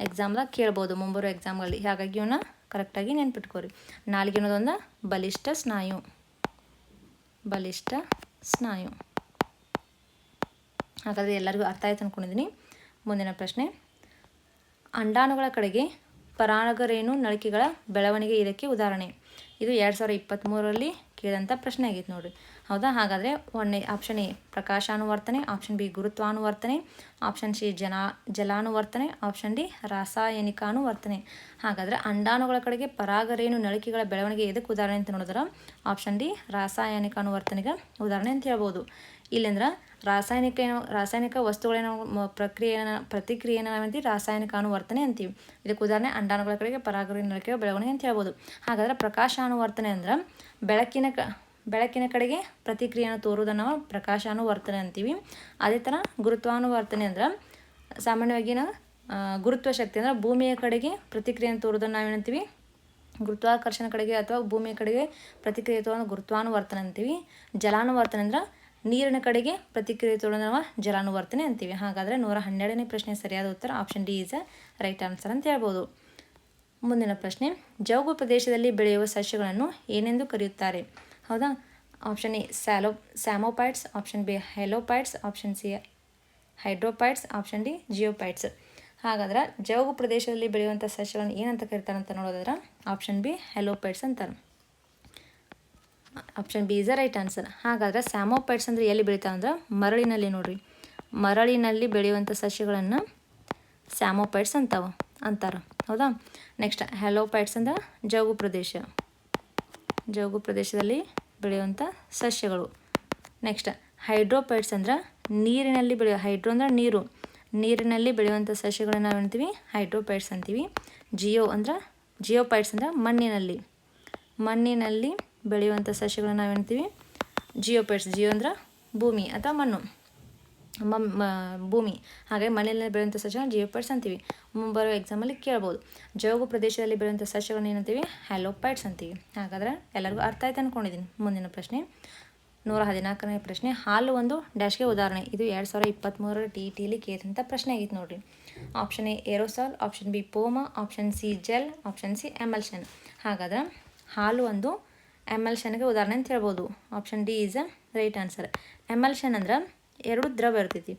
ಎಕ್ಸಾಮ್ದಾಗ ಕೇಳ್ಬೋದು ಮುಂಬರೋ ಎಕ್ಸಾಮ್ಗಳಲ್ಲಿ ಹಾಗಾಗಿ ಇವನ್ನ ಕರೆಕ್ಟಾಗಿ ನೆನ್ಪಿಟ್ಕೋರಿ. ನಾಲ್ಗೆ ಅನ್ನೋದೊಂದು ಬಲಿಷ್ಠ ಸ್ನಾಯು. ಬಲಿಷ್ಠ ಸ್ನಾಯು. ಹಾಗಾದರೆ ಎಲ್ಲರಿಗೂ ಅರ್ಥ ಆಯ್ತು ಅಂದ್ಕೊಂಡಿದ್ದೀನಿ ಮುಂದಿನ ಪ್ರಶ್ನೆ. ಅಂಡಾಣುಗಳ ಕಡೆಗೆ ಪರಾಗರೇಣು ನಳಿಕೆಗಳ ಬೆಳವಣಿಗೆ ಇದಕ್ಕೆ ಉದಾಹರಣೆ. ಇದು ಎರಡು ಸಾವಿರದ ಇಪ್ಪತ್ತ್ಮೂರರಲ್ಲಿ ಕೇಳಿದಂಥ ಪ್ರಶ್ನೆ ಆಗೈತೆ ನೋಡಿರಿ. ಹೌದಾ? ಹಾಗಾದರೆ ಒನ್ ಆಪ್ಷನ್ ಎ, ಪ್ರಕಾಶಾನುವರ್ತನೆ ಆಪ್ಷನ್ ಬಿ, ಗುರುತ್ವಾನುವರ್ತನೆ ಆಪ್ಷನ್ ಸಿ, ಜನ, ಜಲಾನುವರ್ತನೆ ಆಪ್ಷನ್ ಡಿ, ರಾಸಾಯನಿಕಾನುವರ್ತನೆ. ಹಾಗಾದರೆ ಅಂಡಾಣುಗಳ ಕಡೆಗೆ ಪರಾಗರೇನು ನಳಿಕೆಗಳ ಬೆಳವಣಿಗೆ ಎದಕ್ಕೆ ಉದಾಹರಣೆ ಅಂತ ನೋಡಿದ್ರೆ? ಆಪ್ಷನ್ ಡಿ, ರಾಸಾಯನಿಕಾನುವರ್ತನೆಗೆ ಉದಾಹರಣೆ ಅಂತ ಹೇಳ್ಬೋದು. ಇಲ್ಲಂದ್ರೆ ರಾಸಾಯನಿಕ ಏನು, ರಾಸಾಯನಿಕ ವಸ್ತುಗಳೇನೋ ಪ್ರಕ್ರಿಯೆನ, ಪ್ರತಿಕ್ರಿಯೆನ ನಾವೇಂತೀವಿ ರಾಸಾಯನಿಕ ಅನುವರ್ತನೆ ಅಂತೀವಿ. ಇದಕ್ಕೆ ಉದಾಹರಣೆ ಅಂಡಾಣುಗಳ ಕಡೆಗೆ ಪರಾಗರಿ ನಳಿಕೆಯ ಬೆಳವಣಿಗೆ ಅಂತ ಹೇಳ್ಬೋದು. ಹಾಗಾದರೆ ಪ್ರಕಾಶಾನುವರ್ತನೆ ಅಂದ್ರೆ ಬೆಳಕಿನ ಕ, ಬೆಳಕಿನ ಕಡೆಗೆ ಪ್ರತಿಕ್ರಿಯೆಯನ್ನು ತೋರುವುದನ್ನು ನಾವು ಪ್ರಕಾಶಾನುವರ್ತನೆ ಅಂತೀವಿ. ಅದೇ ಥರ ಗುರುತ್ವಾನುವರ್ತನೆ ಅಂದ್ರೆ ಸಾಮಾನ್ಯವಾಗಿ ನಾವು ಗುರುತ್ವ ಶಕ್ತಿ ಅಂದ್ರೆ ಭೂಮಿಯ ಕಡೆಗೆ ಪ್ರತಿಕ್ರಿಯೆಯನ್ನು ತೋರುವುದನ್ನು ನಾವೇನಂತೀವಿ ಗುರುತ್ವಾಕರ್ಷಣ ಕಡೆಗೆ ಅಥವಾ ಭೂಮಿಯ ಕಡೆಗೆ ಪ್ರತಿಕ್ರಿಯೆ ತೋರೋದು ಗುರುತ್ವಾನುವರ್ತನೆ ಅಂತೀವಿ. ಜಲಾನುವರ್ತನೆ ಅಂದ್ರೆ ನೀರಿನ ಕಡೆಗೆ ಪ್ರತಿಕ್ರಿಯೆ ನಾವು ಜಲಾನುವರ್ತನೆ ಅಂತೀವಿ. ಹಾಗಾದರೆ ನೂರ ಹನ್ನೆರಡನೇ ಪ್ರಶ್ನೆ ಸರಿಯಾದ ಉತ್ತರ option D is a right answer ಅಂತ ಹೇಳ್ಬೋದು. ಮುಂದಿನ ಪ್ರಶ್ನೆ, ಜೌಗು ಪ್ರದೇಶದಲ್ಲಿ ಬೆಳೆಯುವ ಸಸ್ಯಗಳನ್ನು ಏನೆಂದು ಕರೆಯುತ್ತಾರೆ? ಹೌದಾ? Option A ಸ್ಯಾಲೋ psammophytes option B halophytes option C hydrophytes option D geophytes ಹಾಗಾದ್ರೆ ಜೌಗು ಪ್ರದೇಶದಲ್ಲಿ ಬೆಳೆಯುವಂಥ ಸಸ್ಯಗಳನ್ನು ಏನಂತ ಕರೀತಾರೆ ಅಂತ ನೋಡೋದಾದ್ರೆ ಆಪ್ಷನ್ ಬಿ ಹೆಲೋಪೈಟ್ಸ್ ಅಂತಾರೆ. Option B is a right answer. ಹಾಗಾದ್ರೆ ಸ್ಯಾಮೋಪೈಟ್ಸ್ ಅಂದರೆ ಎಲ್ಲಿ ಬೆಳೀತಾವೆ ಅಂದ್ರೆ ಮರಳಿನಲ್ಲಿ ನೋಡಿರಿ. ಮರಳಿನಲ್ಲಿ ಬೆಳೆಯುವಂಥ ಸಸ್ಯಗಳನ್ನು ಸ್ಯಾಮೋಪೈಟ್ಸ್ ಅಂತಾವ, ಅಂತಾರೆ. ಹೌದಾ? ನೆಕ್ಸ್ಟ್ ಹೆಲೋಪೈಟ್ಸ್ ಅಂದ್ರೆ ಜೌಗು ಪ್ರದೇಶ. ಜೌಗು ಪ್ರದೇಶದಲ್ಲಿ ಬೆಳೆಯುವಂಥ ಸಸ್ಯಗಳು. ನೆಕ್ಸ್ಟ್ ಹೈಡ್ರೋಪೈಟ್ಸ್ ಅಂದ್ರೆ ನೀರಿನಲ್ಲಿ ಬೆಳೆಯೋ, ಹೈಡ್ರೋ ಅಂದ್ರೆ ನೀರು. ನೀರಿನಲ್ಲಿ ಬೆಳೆಯುವಂಥ ಸಸ್ಯಗಳನ್ನ ನಾವು ಹೇಳ್ತೀವಿ ಹೈಡ್ರೋಪೈಟ್ಸ್ ಅಂತೀವಿ. ಜಿಯೋ ಅಂದ್ರೆ ಜಿಯೋಪೈಟ್ಸ್ ಅಂದ್ರೆ ಮಣ್ಣಿನಲ್ಲಿ. ಮಣ್ಣಿನಲ್ಲಿ ಬೆಳೆಯುವಂಥ ಸಸ್ಯಗಳನ್ನ ನಾವು ಹೇಳ್ತೀವಿ ಜಿಯೋಪೆಟ್ಸ್ ಜಿಯೋ ಅಂದ್ರೆ ಭೂಮಿ ಅಥವಾ ಮಣ್ಣು. ಮ- ಭೂಮಿ. ಹಾಗೆ ಮನೆಯಲ್ಲೇ ಬೆಳೆಯುವಂಥ ಸಸ್ಯಗಳನ್ನ ಜಿಯೋಪೈಟ್ಸ್ ಅಂತೀವಿ. ಮುಂಬರೋ ಎಕ್ಸಾಮಲ್ಲಿ ಕೇಳ್ಬೋದು. ಜೋಗು ಪ್ರದೇಶದಲ್ಲಿ ಬೆಳೆಯುವಂಥ ಸಸ್ಯಗಳನ್ನ ಏನಂತೀವಿ ಹ್ಯಾಲೋಪೈಟ್ಸ್ ಅಂತೀವಿ. ಹಾಗಾದ್ರೆ ಎಲ್ಲರಿಗೂ ಅರ್ಥ ಆಯ್ತು ಅಂದ್ಕೊಂಡಿದ್ದೀನಿ ಮುಂದಿನ ಪ್ರಶ್ನೆ. ನೂರ ಹದಿನಾಲ್ಕನೇ ಪ್ರಶ್ನೆ. ಹಾಲು ಒಂದು ಡ್ಯಾಶ್ಗೆ ಉದಾಹರಣೆ. ಇದು ಎರಡು ಸಾವಿರದ ಇಪ್ಪತ್ತ್ಮೂರರ ಟಿ ಟಿಲಿ ಕೇಳಿದಂಥ ಪ್ರಶ್ನೆ ಆಗಿತ್ತು ನೋಡಿರಿ. Option A aerosol option B foam option C gel option C emulsion ಹಾಗಾದ್ರೆ ಹಾಲು ಒಂದು ಎಮಲ್ಷನ್ಗೆ ಉದಾಹರಣೆ ಅಂತ ಹೇಳ್ಬೋದು. Option D is a right answer emulsion ಅಂದ್ರೆ ಎರಡು ದ್ರವ ಇರ್ತೈತಿ.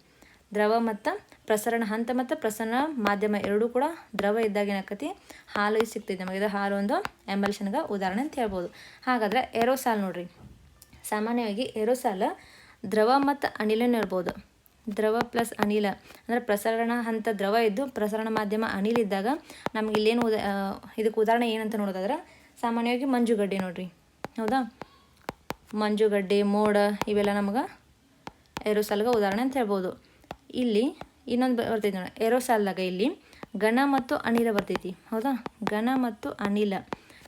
ದ್ರವ ಮತ್ತು ಪ್ರಸರಣ, ಹಂತ ಮತ್ತು ಪ್ರಸರಣ ಮಾಧ್ಯಮ ಎರಡೂ ಕೂಡ ದ್ರವ ಇದ್ದಾಗ ಏನಾಕತಿ? ಹಾಲು ಸಿಗ್ತೈತಿ. ನಮಗೆ ಇದು ಹಾಲು ಒಂದು ಎಮಲ್ಷನ್ಗೆ ಉದಾಹರಣೆ ಅಂತ ಹೇಳ್ಬೋದು. ಹಾಗಾದ್ರೆ ಏರೋಸಾಲ್ ನೋಡ್ರಿ. ಸಾಮಾನ್ಯವಾಗಿ ಏರೋಸಾಲ್ ದ್ರವ ಮತ್ತು ಅನಿಲನ ಇರ್ಬೋದು. ದ್ರವ ಪ್ಲಸ್ ಅನಿಲ. ಅಂದರೆ ಪ್ರಸರಣ, ಹಂತ ದ್ರವ ಇದ್ದು ಪ್ರಸರಣ ಮಾಧ್ಯಮ ಅನಿಲ ಇದ್ದಾಗ ನಮ್ಗೆ ಇಲ್ಲೇನು ಉದ ಇದಕ್ಕೆ ಉದಾಹರಣೆ ಏನಂತ ನೋಡೋದಾದ್ರೆ ಸಾಮಾನ್ಯವಾಗಿ ಮಂಜುಗಡ್ಡೆ ನೋಡ್ರಿ. ಹೌದಾ? ಮಂಜುಗಡ್ಡೆ ಮೋಡ ಇವೆಲ್ಲ ನಮ್ಗೆ ಏರೋಸಾಲ್ಗೆ ಉದಾಹರಣೆ ಅಂತ ಹೇಳ್ಬೋದು. ಇಲ್ಲಿ ಇನ್ನೊಂದು ಬರ್ತೈತಿ ನೋಡಿ. ಏರೋಸಾಲ್ದಾಗ ಇಲ್ಲಿ ಘನ ಮತ್ತು ಅನಿಲ ಬರ್ತೈತಿ. ಹೌದಾ? ಘನ ಮತ್ತು ಅನಿಲ.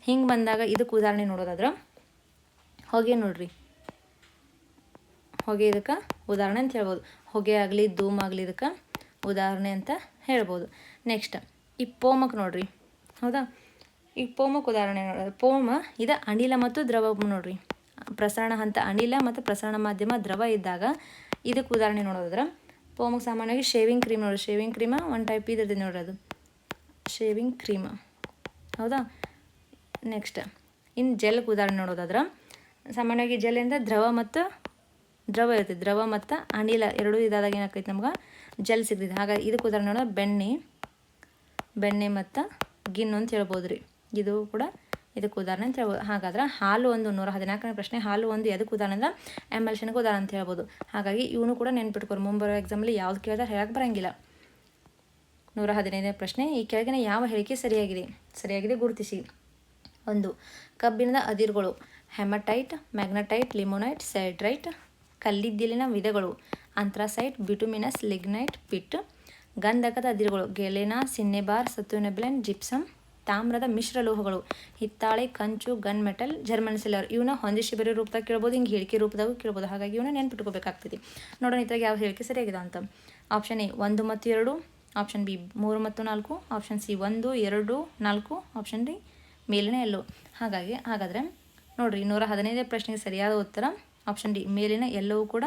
ಹಿಂಗೆ ಬಂದಾಗ ಇದಕ್ಕೆ ಉದಾಹರಣೆ ನೋಡೋದಾದ್ರೆ, ಹೊಗೆ ನೋಡ್ರಿ. ಹೊಗೆ ಇದಕ್ಕೆ ಉದಾಹರಣೆ ಅಂತ ಹೇಳ್ಬೋದು. ಹೊಗೆ ಆಗಲಿ, ಧೂಮ್ ಆಗಲಿ ಇದಕ್ಕೆ ಉದಾಹರಣೆ ಅಂತ ಹೇಳ್ಬೋದು. ನೆಕ್ಸ್ಟ್ ಈ ಪೋಮಕ್ಕೆ ನೋಡ್ರಿ. ಹೌದಾ? ಈ ಪೋಮಕ್ಕೆ ಉದಾಹರಣೆ ನೋಡೋದು. ಪೋಮ ಇದು ಅನಿಲ ಮತ್ತು ದ್ರವ ನೋಡ್ರಿ. ಪ್ರಸರಣ ಹಂತ ಅನಿಲ ಮತ್ತು ಪ್ರಸರಣ ಮಾಧ್ಯಮ ದ್ರವ ಇದ್ದಾಗ ಇದಕ್ಕೆ ಉದಾಹರಣೆ ನೋಡೋದ್ರ ಪೋಮಕ್ಕೆ ಸಾಮಾನ್ಯವಾಗಿ ಶೇವಿಂಗ್ ಕ್ರೀಮ್ ನೋಡ್ರಿ. ಶೇವಿಂಗ್ ಕ್ರೀಮ ಒನ್ ಟೈಪ್ ಇದ್ರದ್ದು ನೋಡೋದು. ಶೇವಿಂಗ್ ಕ್ರೀಮ ಹೌದಾ? ನೆಕ್ಸ್ಟ್ ಇನ್ನು ಜೆಲ್ಗೆ ಉದಾಹರಣೆ ನೋಡೋದಾದ್ರೆ. ಸಾಮಾನ್ಯವಾಗಿ ಜೆಲ್ಲಿಂದ ದ್ರವ ಮತ್ತು ದ್ರವ ಇರ್ತೈತಿ. ದ್ರವ ಮತ್ತು ಅನಿಲ ಎರಡೂ ಇದಾದಾಗ ಏನಾಗ್ತೈತೆ ನಮ್ಗೆ? ಜೆಲ್ ಸಿಗ್ತೈತೆ. ಹಾಗಾಗಿ ಇದಕ್ಕೆ ಉದಾಹರಣೆ ನೋಡೋದು ಬೆಣ್ಣೆ. ಬೆಣ್ಣೆ ಮತ್ತು ಗಿನ್ನು ಅಂತ ಹೇಳ್ಬೋದು ರೀ ಇದು ಕೂಡ ಇದಕ್ಕೆ ಉದಾಹರಣೆ ಅಂತ ಹೇಳ್ಬೋದು. ಹಾಗಾದ್ರೆ ಹಾಲು ಒಂದು ನೂರ ಹದಿನಾಲ್ಕನೇ ಪ್ರಶ್ನೆ, ಹಾಲು ಒಂದು ಎದಕ್ಕೆ ಉದಾಹರಣೆ ಅಂದ್ರೆ ಎಮಲ್ಷನ್ಗೆ ಉದಾಹರಣೆ ಅಂತ ಹೇಳ್ಬೋದು. ಹಾಗಾಗಿ ಇವನು ಕೂಡ ನೆನ್ಪಿಟ್ಕೊರು ಮುಂಬರೋ ಎಕ್ಸಾಮಲ್ಲಿ ಯಾವ್ದು ಕೇಳಿದ್ರೆ ಹೇಳಕ್ಕೆ ಬರಂಗಿಲ್ಲ. ನೂರ ಹದಿನೈದನೇ ಪ್ರಶ್ನೆ, ಈ ಕೆಳಗಿನ ಯಾವ ಹೇಳಿಕೆ ಸರಿಯಾಗಿದೆ? ಸರಿಯಾಗಿದೆ ಗುರುತಿಸಿ. ಒಂದು, ಕಬ್ಬಿಣದ ಅದಿರುಗಳು ಹೆಮಟೈಟ್ ಮ್ಯಾಗ್ನಟೈಟ್, ಲಿಮೋನೈಟ್, ಸೈಡ್ರೈಟ್, ಕಲ್ಲಿದ್ದಿಲಿನ ವಿಧಗಳು, ಅಂತ್ರಾಸೈಟ್, ಬಿಟುಮಿನಸ್, ಲಿಗ್ನೈಟ್, ಪಿಟ್, ಗಂಧಕದ ಅದಿರುಗಳು, ಗೆಲೆನಾ, ಸಿನ್ನೆಬಾರ್ ಸತ್ಯುನೆಬ್ಲೆನ್ ಜಿಪ್ಸಮ್ ತಾಮ್ರದ ಮಿಶ್ರ ಲೋಹಗಳು. ಹಿತ್ತಾಳೆ, ಕಂಚು, ಗನ್ ಮೆಟಲ್, ಜರ್ಮನ್ ಸಿಲರ್ ಇವನ್ನ ಹೊಂದಿಸಿ ಬೇರೆ ರೂಪದಾಗ ಕೇಳ್ಬೋದು, ಹಿಂಗೆ ಹೇಳಿಕೆ ರೂಪದಾಗೂ ಕೇಳ್ಬೋದು. ಹಾಗಾಗಿ ಇವನ್ನ ನೆನ್ಪಿಟ್ಕೋಬೇಕಾಗ್ತದೆ. ನೋಡೋಣ ಇದ್ರಾಗ ಯಾವ ಹೇಳಿಕೆ ಸರಿಯಾಗಿದೆ ಅಂತ. ಆಪ್ಷನ್ ಎ ಒಂದು ಮತ್ತು ಎರಡು. ಆಪ್ಷನ್ ಬಿ ಮೂರು ಮತ್ತು ನಾಲ್ಕು. ಆಪ್ಷನ್ ಸಿ ಒಂದು, ಎರಡು, ನಾಲ್ಕು. ಆಪ್ಷನ್ ಡಿ ಮೇಲಿನ ಎಲ್ಲೋ. ಹಾಗಾಗಿ ಹಾಗಾದರೆ ನೋಡಿರಿ ನೂರ ಹದಿನೈದನೇ ಪ್ರಶ್ನೆಗೆ ಸರಿಯಾದ ಉತ್ತರ. ಆಪ್ಷನ್ ಡಿ ಮೇಲಿನ ಎಲ್ಲವೂ ಕೂಡ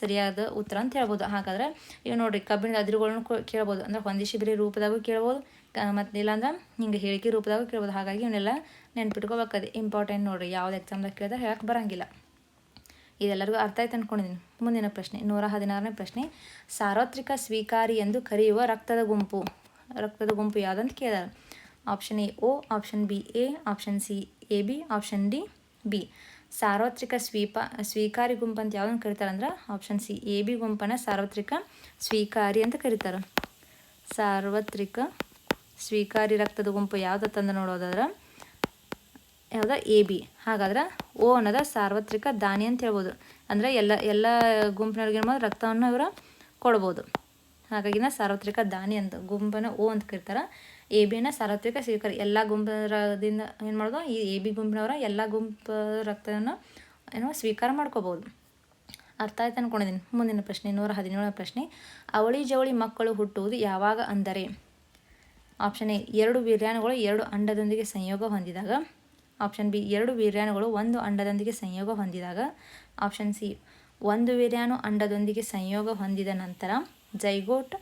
ಸರಿಯಾದ ಉತ್ತರ ಅಂತ ಹೇಳ್ಬೋದು. ಹಾಗಾದ್ರೆ ಈಗ ನೋಡಿರಿ, ಕಬ್ಬಿಣದ ಅದಿರುಗಳನ್ನು ಕೇಳ್ಬೋದು. ಅಂದ್ರೆ ಹೊಂದಿಸಿ ಬೇರೆ ರೂಪದಾಗೂ ಕೇಳ್ಬೋದು. ಮತ್ತು ಇಲ್ಲಾಂದ್ರೆ ಹಿಂಗೆ ಹೇಳಿಕೆ ರೂಪದಾಗ ಕೇಳ್ಬೋದು. ಹಾಗಾಗಿ ಇವನ್ನೆಲ್ಲ ನೆನ್ಪಿಟ್ಕೋಬೇಕದು. ಇಂಪಾರ್ಟೆಂಟ್ ನೋಡಿರಿ, ಯಾವ್ದು ಎಕ್ಸಾಮ್ದಾಗ ಕೇಳಿದ್ರೆ ಹೇಳಕ್ಕೆ ಬರೋಂಗಿಲ್ಲ. ಇದೆಲ್ಲರಿಗೂ ಅರ್ಥ ಆಯ್ತು ಅಂದ್ಕೊಂಡಿದ್ದೀನಿ ಮುಂದಿನ ಪ್ರಶ್ನೆ, ನೂರ ಹದಿನಾರನೇ ಪ್ರಶ್ನೆ. ಸಾರ್ವತ್ರಿಕ ಸ್ವೀಕಾರಿ ಎಂದು ಕರೆಯುವ ರಕ್ತದ ಗುಂಪು. ರಕ್ತದ ಗುಂಪು ಯಾವುದಂತ ಕೇಳಿದಾರೆ option A O option B A option C A B option D B ಸಾರ್ವತ್ರಿಕ ಸ್ವೀಪ, ಸ್ವೀಕಾರಿ ಗುಂಪು ಅಂತ ಯಾವ್ದನ್ನು ಕರೀತಾರೆ ಅಂದ್ರೆ ಆಪ್ಷನ್ ಸಿ ಎ ಬಿ ಗುಂಪನ್ನು ಸಾರ್ವತ್ರಿಕ ಸ್ವೀಕಾರಿ ಅಂತ ಕರೀತಾರೆ. ಸಾರ್ವತ್ರಿಕ ಸ್ವೀಕಾರಿ ರಕ್ತದ ಗುಂಪು ಯಾವ್ದು ತಂದು ನೋಡೋದಾದ್ರೆ? ಯಾವ್ದು? A, B. ಹಾಗಾದ್ರೆ ಓ ಅನ್ನೋದ ಸಾರ್ವತ್ರಿಕ ದಾನಿ ಅಂತ ಹೇಳ್ಬೋದು. ಅಂದರೆ ಎಲ್ಲ ಎಲ್ಲ ಗುಂಪಿನವ್ರಿಗೆ ಏನು ಮಾಡೋದು ರಕ್ತವನ್ನು ಇವರು ಕೊಡ್ಬೋದು. ಹಾಗಾಗಿನ ಸಾರ್ವತ್ರಿಕ ದಾನಿ ಅಂತ ಗುಂಪನ್ನು ಓ ಅಂತ ಕರೀತಾರೆ. ಎ ಬಿನ ಸಾರ್ವತ್ರಿಕ ಸ್ವೀಕಾರಿ. ಎಲ್ಲ ಗುಂಪದಿಂದ ಏನು ಮಾಡೋದು ಈ ಎ, ಬಿ ಗುಂಪಿನವರ ಎಲ್ಲ ಗುಂಪು ರಕ್ತವನ್ನು ಏನೋ ಸ್ವೀಕಾರ ಮಾಡ್ಕೋಬೋದು. ಅರ್ಥ ಆಯ್ತು ಅಂದ್ಕೊಂಡಿದ್ದೀನಿ ಮುಂದಿನ ಪ್ರಶ್ನೆ, ನೂರ ಹದಿನೇಳನೇ ಪ್ರಶ್ನೆ. ಅವಳಿ ಜವಳಿ ಮಕ್ಕಳು ಹುಟ್ಟುವುದು ಯಾವಾಗ ಅಂದರೆ? ಆಪ್ಷನ್ ಎ ಎರಡು ವೀರ್ಯಾಣುಗಳು ಎರಡು ಅಂಡದೊಂದಿಗೆ ಸಂಯೋಗ ಹೊಂದಿದಾಗ. ಆಪ್ಷನ್ ಬಿ ಎರಡು ವೀರ್ಯಾಣುಗಳು ಒಂದು ಅಂಡದೊಂದಿಗೆ ಸಂಯೋಗ ಹೊಂದಿದಾಗ. ಆಪ್ಷನ್ ಸಿ ಒಂದು ವೀರ್ಯಾಣು ಅಂಡದೊಂದಿಗೆ ಸಂಯೋಗ ಹೊಂದಿದ ನಂತರ ಜೈಗೋಟ್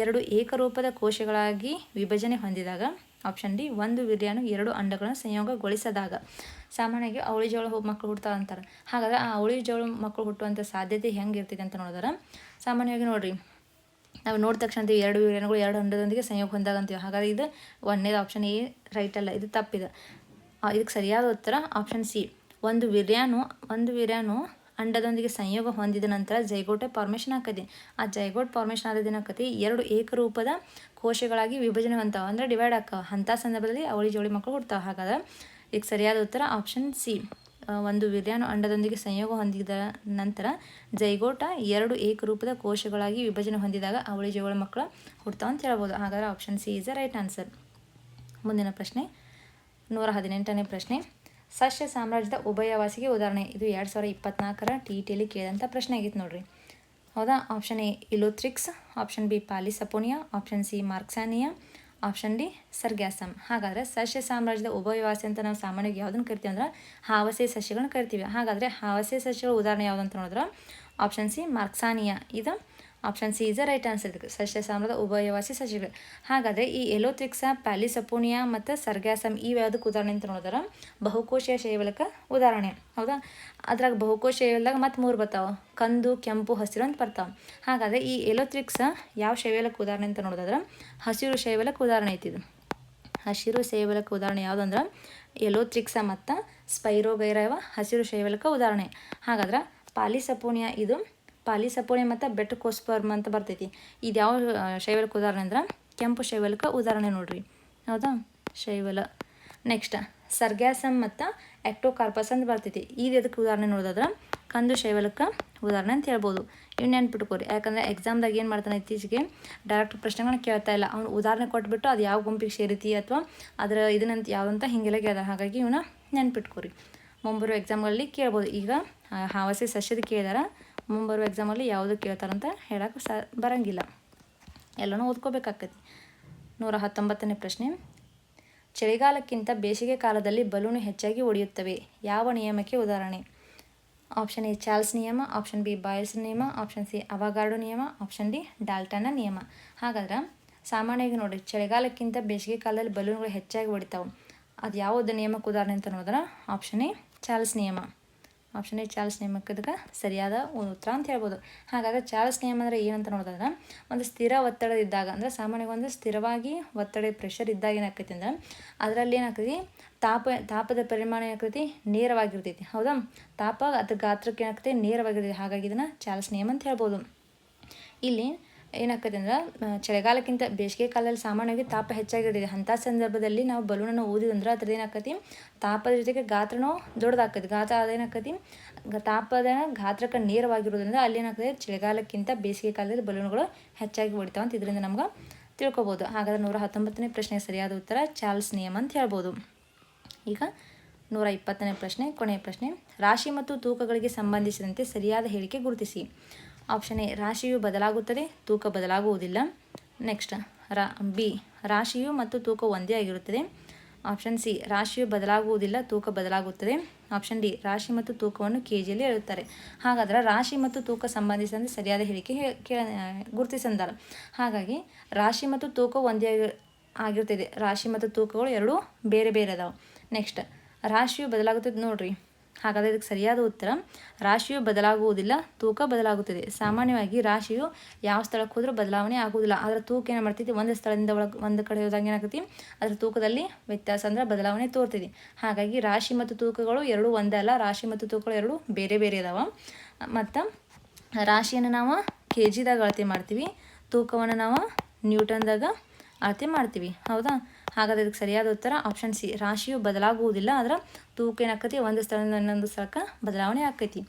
ಎರಡು ಏಕರೂಪದ ಕೋಶಗಳಾಗಿ ವಿಭಜನೆ ಹೊಂದಿದಾಗ. ಆಪ್ಷನ್ ಡಿ ಒಂದು ವೀರ್ಯಾಣು ಎರಡು ಅಂಡಗಳನ್ನು ಸಂಯೋಗಗೊಳಿಸಿದಾಗ. ಸಾಮಾನ್ಯವಾಗಿ ಅವಳಿ ಜೋಳ ಮಕ್ಕಳು ಹುಡ್ತಾವ ಅಂತಾರೆ. ಹಾಗಾದ್ರೆ ಆ ಅವಳಿ ಜೋಳ ಮಕ್ಕಳು ಹುಟ್ಟುವಂಥ ಸಾಧ್ಯತೆ ಹೆಂಗೆ ಇರ್ತೈತೆ ಅಂತ ನೋಡಿದ್ರೆ. ಸಾಮಾನ್ಯವಾಗಿ ನೋಡಿರಿ. ನಾವು ನೋಡಿದ ತಕ್ಷಣ ಎರಡು ವಿವರಣೆಗಳು ಎರಡು ಅಂಡದೊಂದಿಗೆ ಸಂಯೋಗ ಹೊಂದಾಗ ಅಂತೀವಿ ಹಾಗಾದ್ರೆ ಇದು ಒಂದನೇದು ಆಪ್ಷನ್ ಎ ರೈಟ್ ಅಲ್ಲ, ಇದು ತಪ್ಪಿದೆ. ಇದಕ್ಕೆ ಸರಿಯಾದ ಉತ್ತರ ಆಪ್ಷನ್ ಸಿ. ಒಂದು ವಿರ್ಯಾನು ಒಂದು ವಿರ್ಯಾನು ಅಂಡದೊಂದಿಗೆ ಸಂಯೋಗ ಹೊಂದಿದ ನಂತರ ಜೈಗೋಟೆ ಫಾರ್ಮೇಷನ್ ಆಕತಿ ಆ ಜೈಗೋಟ್ ಫಾರ್ಮೇಷನ್ ಆದದೇನಾಕತಿ ಎರಡು ಏಕರೂಪದ ಕೋಶಗಳಾಗಿ ವಿಭಜನೆ ಹೊಂತಾವ ಅಂದರೆ ಡಿವೈಡ್ ಆಕ್ಕಾವ ಅಂಥ ಸಂದರ್ಭದಲ್ಲಿ ಅವಳಿ ಜೋಳಿ ಮಕ್ಕಳು ಹುಡ್ತಾವೆ ಹಾಗಾದ್ರೆ ಇದಕ್ಕೆ ಸರಿಯಾದ ಉತ್ತರ ಆಪ್ಷನ್ ಸಿ. ಒಂದು ವಿರ್ಯಾಣು ಅಂಡದೊಂದಿಗೆ ಸಂಯೋಗ ಹೊಂದಿದ ನಂತರ ಜೈಗೋಟ ಎರಡು ಏಕರೂಪದ ಕೋಶಗಳಾಗಿ ವಿಭಜನೆ ಹೊಂದಿದಾಗ ಅವಳಿ ಜೋಳ ಮಕ್ಕಳು ಹುಡ್ತಾವ ಅಂತ ಹೇಳ್ಬೋದು. ಹಾಗಾದ್ರೆ option C is a right answer ಮುಂದಿನ ಪ್ರಶ್ನೆ, ನೂರ ಹದಿನೆಂಟನೇ ಪ್ರಶ್ನೆ. ಸಸ್ಯ ಸಾಮ್ರಾಜ್ಯದ ಉಭಯವಾಸಿಗೆ ಉದಾಹರಣೆ. ಇದು ಎರಡು ಸಾವಿರದ ಇಪ್ಪತ್ನಾಲ್ಕರ ಟಿ ಟಿಯಲ್ಲಿ ಕೇಳಿದಂಥ ಪ್ರಶ್ನೆ ಆಗಿತ್ತು ನೋಡ್ರಿ. ಹೌದಾ? Option A ulothrix option B polysiphonia option C marchantia option D sargassum ಹಾಗಾದರೆ ಸಸ್ಯ ಸಾಮ್ರಾಜ್ಯದ ಉಭಯವಾಸಿ ಅಂತ ನಾವು ಸಾಮಾನ್ಯವಾಗಿ ಯಾವುದನ್ನು ಕರಿತೀವಿ ಅಂದ್ರೆ ಹಾವಸೆ ಸಸ್ಯಗಳನ್ನ ಕರಿತೀವಿ. ಹಾಗಾದರೆ ಹಾವಸೆ ಸಸ್ಯಗಳ ಉದಾಹರಣೆ ಯಾವುದು ಅಂತ ನೋಡಿದ್ರೆ? ಆಪ್ಷನ್ ಸಿ ಮಾರ್ಕ್ಸಾನಿಯಾ ಇದು option C is right answer ಇದಕ್ಕೆ ಸಸ್ಯ ಸಾಮ್ರದ ಉಭಯವಾಸಿ ಸಸ್ಯಗಳು ಹಾಗಾದರೆ ಈ ಎಲೋತ್ರಿಕ್ಸ ಪ್ಯಾಲಿಸಪೋನಿಯಾ ಮತ್ತು ಸರ್ಗ್ಯಾಸಮ್ ಇವು ಯಾವುದಕ್ಕೆ ಉದಾಹರಣೆ ಅಂತ ನೋಡಿದ್ರೆ, ಬಹುಕೋಶೀಯ ಶೈವಲಕ್ಕೆ ಉದಾಹರಣೆ. ಹೌದಾ? ಅದ್ರಾಗ ಬಹುಕೋಶ ಶೈವಲದಾಗ ಮತ್ತು ಮೂರು ಬರ್ತಾವೆ. ಕಂದು, ಕೆಂಪು, ಹಸಿರು ಅಂತ ಬರ್ತಾವೆ. ಹಾಗಾದರೆ ಈ ಎಲೋತ್ರಿಕ್ಸ ಯಾವ ಶೈವಲಕ್ಕೆ ಉದಾಹರಣೆ ಅಂತ ನೋಡಿದ್ರೆ, ಹಸಿರು ಶೈವಲಕ್ಕೆ ಉದಾಹರಣೆ ಐತಿದು ಹಸಿರು ಶೈವಲಕ್ಕೆ ಉದಾಹರಣೆ ಯಾವುದಂದ್ರೆ ಎಲೋತ್ರಿಕ್ಸ ಮತ್ತು ಸ್ಪೈರೋಗೈರವ ಹಸಿರು ಶೈವಲಕ್ಕೆ ಉದಾಹರಣೆ. ಹಾಗಾದ್ರೆ ಪಾಲಿಸಪೋನಿಯಾ ಇದು ಪಾಲಿಸಪೋಣೆ ಮತ್ತು ಬೆಟ್ಟಕೋಸ್ಪರ್ಮ್ ಅಂತ ಬರ್ತೈತಿ. ಇದು ಯಾವ ಶೈವಲಕ್ಕೆ ಉದಾಹರಣೆ ಅಂದ್ರೆ ಕೆಂಪು ಶೈವಲಕ್ಕೆ ಉದಾಹರಣೆ ನೋಡ್ರಿ. ಹೌದಾ? ಶೈವಲ. ನೆಕ್ಸ್ಟ್ ಸರ್ಗ್ಯಾಸಮ್ ಮತ್ತು ಆಕ್ಟೋಕಾರ್ಪಸ್ ಅಂತ ಬರ್ತೈತಿ. ಇದು ಎದಕ್ಕೆ ಉದಾಹರಣೆ ನೋಡೋದಾದ್ರೆ ಕಂದು ಶೈವಲಕ್ಕೆ ಉದಾಹರಣೆ ಅಂತ ಹೇಳ್ಬೋದು. ಇವ್ನು ನೆನ್ಪಿಟ್ಕೋರಿ ಯಾಕಂದರೆ ಎಕ್ಸಾಮ್ದಾಗ ಏನು ಮಾಡ್ತಾನೆ ಇತ್ತೀಚೆಗೆ ಡೈರೆಕ್ಟ್ ಪ್ರಶ್ನೆಗಳನ್ನ ಕೇಳ್ತಾ ಇಲ್ಲ. ಅವ್ನು ಉದಾಹರಣೆ ಕೊಟ್ಬಿಟ್ಟು ಅದು ಯಾವ ಗುಂಪಿಗೆ ಸೇರಿತಿ ಅಥವಾ ಅದರ ಇದನ್ನಂತ ಯಾವುದಂತ ಹಿಂಗೆಲ್ಲ ಕೇಳ್ದ. ಹಾಗಾಗಿ ಇವನ್ನ ನೆನ್ಪಿಟ್ಕೋರಿ ಮುಂಬರುವ ಎಕ್ಸಾಮ್ಗಳಲ್ಲಿ ಕೇಳ್ಬೋದು. ಈಗ ಹಾವಸಿ ಸಸ್ಯದ ಕೇಳಿದಾರ. ಮುಂಬರುವ ಎಕ್ಸಾಮಲ್ಲಿ ಯಾವುದು ಕೇಳ್ತಾರಂತ ಹೇಳಕ್ಕೆ ಸ, ಬರಂಗಿಲ್ಲ. ಎಲ್ಲನೂ ಓದ್ಕೋಬೇಕಾಗ್ತೈತಿ ನೂರ ಹತ್ತೊಂಬತ್ತನೇ ಪ್ರಶ್ನೆ. ಚಳಿಗಾಲಕ್ಕಿಂತ ಬೇಸಿಗೆ ಕಾಲದಲ್ಲಿ ಬಲೂನು ಹೆಚ್ಚಾಗಿ ಒಡೆಯುತ್ತವೆ. ಯಾವ ನಿಯಮಕ್ಕೆ ಉದಾಹರಣೆ? ಆಪ್ಷನ್ ಎ, ಚಾರ್ಲ್ಸ್ ನಿಯಮ, ಆಪ್ಷನ್ ಬಿ ಬಾಯ್ಸ್ ನಿಯಮ, ಆಪ್ಷನ್ ಸಿ, ಅವಗಾರ್ಡು ನಿಯಮ, ಆಪ್ಷನ್ ಡಿ, ಡಾಲ್ಟನ್ನ ನಿಯಮ. ಹಾಗಾದ್ರೆ ಸಾಮಾನ್ಯವಾಗಿ ನೋಡಿ, ಚಳಿಗಾಲಕ್ಕಿಂತ ಬೇಸಿಗೆ ಕಾಲದಲ್ಲಿ ಬಲೂನ್ಗಳು ಹೆಚ್ಚಾಗಿ ಹೊಡಿತಾವೆ ಅದು ಯಾವುದು ನಿಯಮಕ್ಕೆ ಉದಾಹರಣೆ ಅಂತ ನೋಡಿದ್ರೆ? ಆಪ್ಷನ್ ಎ, ಚಾರ್ಲ್ಸ್ ನಿಯಮ. ಆಪ್ಷನ್ ಎ ಚಾರ್ಲ್ಸ್ ನಿಯಮಕ್ಕೆ ಸರಿಯಾದ ಸರಿಯಾದ ಉತ್ತರ ಅಂತ ಹೇಳ್ಬೋದು. ಹಾಗಾದರೆ ಚಾರ್ಲ್ಸ್ ನಿಯಮ ಅಂದರೆ ಏನಂತ ನೋಡೋದಾದ್ರೆ ಒಂದು ಸ್ಥಿರ ಒತ್ತಡ ಇದ್ದಾಗ, ಅಂದರೆ ಸಾಮಾನ್ಯವಾಗಿ ಒಂದು ಸ್ಥಿರವಾಗಿ ಒತ್ತಡ ಪ್ರೆಷರ್ ಇದ್ದಾಗ ಏನಾಗ್ತೈತಿ ಅಂದ್ರೆ ಅದರಲ್ಲಿ ಏನಾಗ್ತೈತಿ? ತಾಪ, ತಾಪದ ಪರಿಮಾಣ ಏನಾಗ್ತೈತಿ? ನೇರವಾಗಿರ್ತೈತಿ. ಹೌದಾ? ತಾಪ ಅದ್ರ ಗಾತ್ರಕ್ಕೆ ಏನಾಗ್ತೈತಿ? ನೇರವಾಗಿರ್ತೈತಿ. ಹಾಗಾಗಿ ಇದನ್ನು ಚಾರ್ಲ್ಸ್ ನಿಯಮ ಅಂತ ಹೇಳ್ಬೋದು. ಇಲ್ಲಿ ಏನಾಗ್ತದೆ ಅಂದ್ರೆ ಚಳಿಗಾಲಕ್ಕಿಂತ ಬೇಸಿಗೆ ಕಾಲದಲ್ಲಿ ಸಾಮಾನ್ಯವಾಗಿ ತಾಪ ಹೆಚ್ಚಾಗಿರ್ತದೆ ಅಂಥ ಸಂದರ್ಭದಲ್ಲಿ ನಾವು ಬಲೂನನ್ನು ಊದಿದಂದ್ರೆ ಅಂದ್ರೆ ಅದ್ರದ್ದು ಏನಾಕತಿ ತಾಪದ ಜೊತೆಗೆ ಗಾತ್ರನೂ ದೊಡ್ಡದಾಗ್ತದೆ. ಗಾತ್ರ ಅದೇನಾಕತಿ ಗ- ತಾಪದ ಗಾತ್ರಕ್ಕೆ ನೇರವಾಗಿರೋದ್ರಿಂದ ಅಲ್ಲಿ ಏನಾಗ್ತದೆ, ಚಳಿಗಾಲಕ್ಕಿಂತ ಬೇಸಿಗೆ ಕಾಲದಲ್ಲಿ ಬಲೂನ್ಗಳು ಹೆಚ್ಚಾಗಿ ಹೊಡಿತಾವ ಅಂತ ಇದರಿಂದ ನಮ್ಗೆ ತಿಳ್ಕೊಬೋದು. ಹಾಗಾದ್ರೆ ನೂರ ಹತ್ತೊಂಬತ್ತನೇ ಪ್ರಶ್ನೆ ಸರಿಯಾದ ಉತ್ತರ ಚಾರ್ಲ್ಸ್ ನಿಯಮ ಅಂತ ಹೇಳ್ಬೋದು. ಈಗ ನೂರ ಇಪ್ಪತ್ತನೇ ಪ್ರಶ್ನೆ, ಕೊನೆಯ ಪ್ರಶ್ನೆ. ರಾಶಿ ಮತ್ತು ತೂಕಗಳಿಗೆ ಸಂಬಂಧಿಸಿದಂತೆ ಸರಿಯಾದ ಹೇಳಿಕೆ ಗುರುತಿಸಿ. ಆಪ್ಷನ್ ಎ ರಾಶಿಯು ಬದಲಾಗುತ್ತದೆ, ತೂಕ ಬದಲಾಗುವುದಿಲ್ಲ. ನೆಕ್ಸ್ಟ್ ರಾ ಬಿ ರಾಶಿಯು ಮತ್ತು ತೂಕ ಒಂದೇ ಆಗಿರುತ್ತದೆ. ಆಪ್ಷನ್ ಸಿ ರಾಶಿಯು ಬದಲಾಗುವುದಿಲ್ಲ, ತೂಕ ಬದಲಾಗುತ್ತದೆ. ಆಪ್ಷನ್ ಡಿ ರಾಶಿ ಮತ್ತು ತೂಕವನ್ನು ಕೆ ಜಿಯಲ್ಲಿ ಹೇಳುತ್ತಾರೆ ಹಾಗಾದ್ರೆ ರಾಶಿ ಮತ್ತು ತೂಕ ಸಂಬಂಧಿಸಿದಂತೆ ಸರಿಯಾದ ಹೇಳಿಕೆ ಕೇಳ ಗುರುತಿಸಿದ್ದಾರೆ ಹಾಗಾಗಿ, ರಾಶಿ ಮತ್ತು ತೂಕ ಒಂದೇ ಆಗಿ ಆಗಿರ್ತದೆ ರಾಶಿ ಮತ್ತು ತೂಕಗಳು ಎರಡೂ ಬೇರೆ ಬೇರೆ ಅದಾವೆ. ನೆಕ್ಸ್ಟ್ ರಾಶಿಯು ಬದಲಾಗುತ್ತದೆ ನೋಡ್ರಿ. ಹಾಗಾದರೆ ಇದಕ್ಕೆ ಸರಿಯಾದ ಉತ್ತರ, ರಾಶಿಯು ಬದಲಾಗುವುದಿಲ್ಲ, ತೂಕ ಬದಲಾಗುತ್ತದೆ. ಸಾಮಾನ್ಯವಾಗಿ ರಾಶಿಯು ಯಾವ ಸ್ಥಳಕ್ಕೆ ಹೋದರೂ ಬದಲಾವಣೆ ಆಗುವುದಿಲ್ಲ. ಅದರ ತೂಕ ಏನು ಮಾಡ್ತೈತಿ ಒಂದು ಸ್ಥಳದಿಂದ ಒಳಗೆ, ಒಂದು ಕಡೆ ಹೋದಾಗ ಏನಾಗ್ತೈತಿ ಅದರ ತೂಕದಲ್ಲಿ ವ್ಯತ್ಯಾಸ ಅಂದರೆ ಬದಲಾವಣೆ ತೋರ್ತೈತಿ ಹಾಗಾಗಿ ರಾಶಿ ಮತ್ತು ತೂಕಗಳು ಎರಡೂ ಒಂದೇ ಅಲ್ಲ. ರಾಶಿ ಮತ್ತು ತೂಕಗಳು ಎರಡೂ ಬೇರೆ ಬೇರೆ ಅದಾವ. ಮತ್ತು ರಾಶಿಯನ್ನು ನಾವು ಕೆ ಜಿದಾಗ ಅಳತೆ ಮಾಡ್ತೀವಿ, ತೂಕವನ್ನು ನಾವು ನ್ಯೂಟನ್ದಾಗ ಅಳತೆ ಮಾಡ್ತೀವಿ. ಹೌದಾ? ಹಾಗಾದ್ರೆ ಇದಕ್ಕೆ ಸರಿಯಾದ ಉತ್ತರ ಆಪ್ಷನ್ ಸಿ ರಾಶಿಯು ಬದಲಾಗುವುದಿಲ್ಲ, ಆದ್ರೆ ತೂಕ ಏನಾಕತಿ ಒಂದು ಸ್ಥಳದಿಂದ ಇನ್ನೊಂದು ಸ್ಥಳಕ್ಕೆ ಬದಲಾವಣೆ ಆಕೈತಿ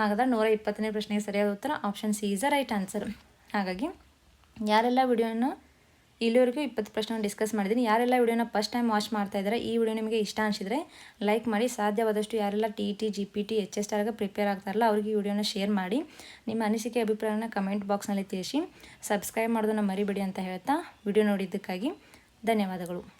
ಹಾಗಾದ್ರೆ ನೂರ ಇಪ್ಪತ್ತನೇ ಪ್ರಶ್ನೆಗೆ ಸರಿಯಾದ ಉತ್ತರ option C is a right answer ಹಾಗಾಗಿ ಯಾರೆಲ್ಲ ವಿಡಿಯೋನ ಇಲ್ಲಿವರೆಗೂ ಇಪ್ಪತ್ತು ಪ್ರಶ್ನೆ ಡಿಸ್ಕಸ್ ಮಾಡಿದ್ದೀನಿ ಯಾರೆಲ್ಲ ವಿಡಿಯೋನ ಫಸ್ಟ್ ಟೈಮ್ ವಾಚ್ ಮಾಡ್ತಾ ಇದ್ದಾರೆ ಈ ವಿಡಿಯೋ ನಿಮಗೆ ಇಷ್ಟ ಅನಿಸಿದರೆ ಲೈಕ್ ಮಾಡಿ. ಸಾಧ್ಯವಾದಷ್ಟು ಯಾರೆಲ್ಲ T T G P T H S target prepare ಆಗ್ತಾರಲ್ಲ, ಅವ್ರಿಗೆ ಈ ವಿಡಿಯೋನ ಶೇರ್ ಮಾಡಿ. ನಿಮ್ಮ ಅನಿಸಿಕೆ, ಅಭಿಪ್ರಾಯನ ಕಮೆಂಟ್ ಬಾಕ್ಸ್ನಲ್ಲಿ ತಿಳಿಸಿ. ಸಬ್ಸ್ಕ್ರೈಬ್ ಮಾಡೋದನ್ನು ಮರಿಬೇಡಿ ಅಂತ ಹೇಳ್ತಾ ವಿಡಿಯೋ ನೋಡಿದ್ದಕ್ಕಾಗಿ. ಧನ್ಯವಾದಗಳು.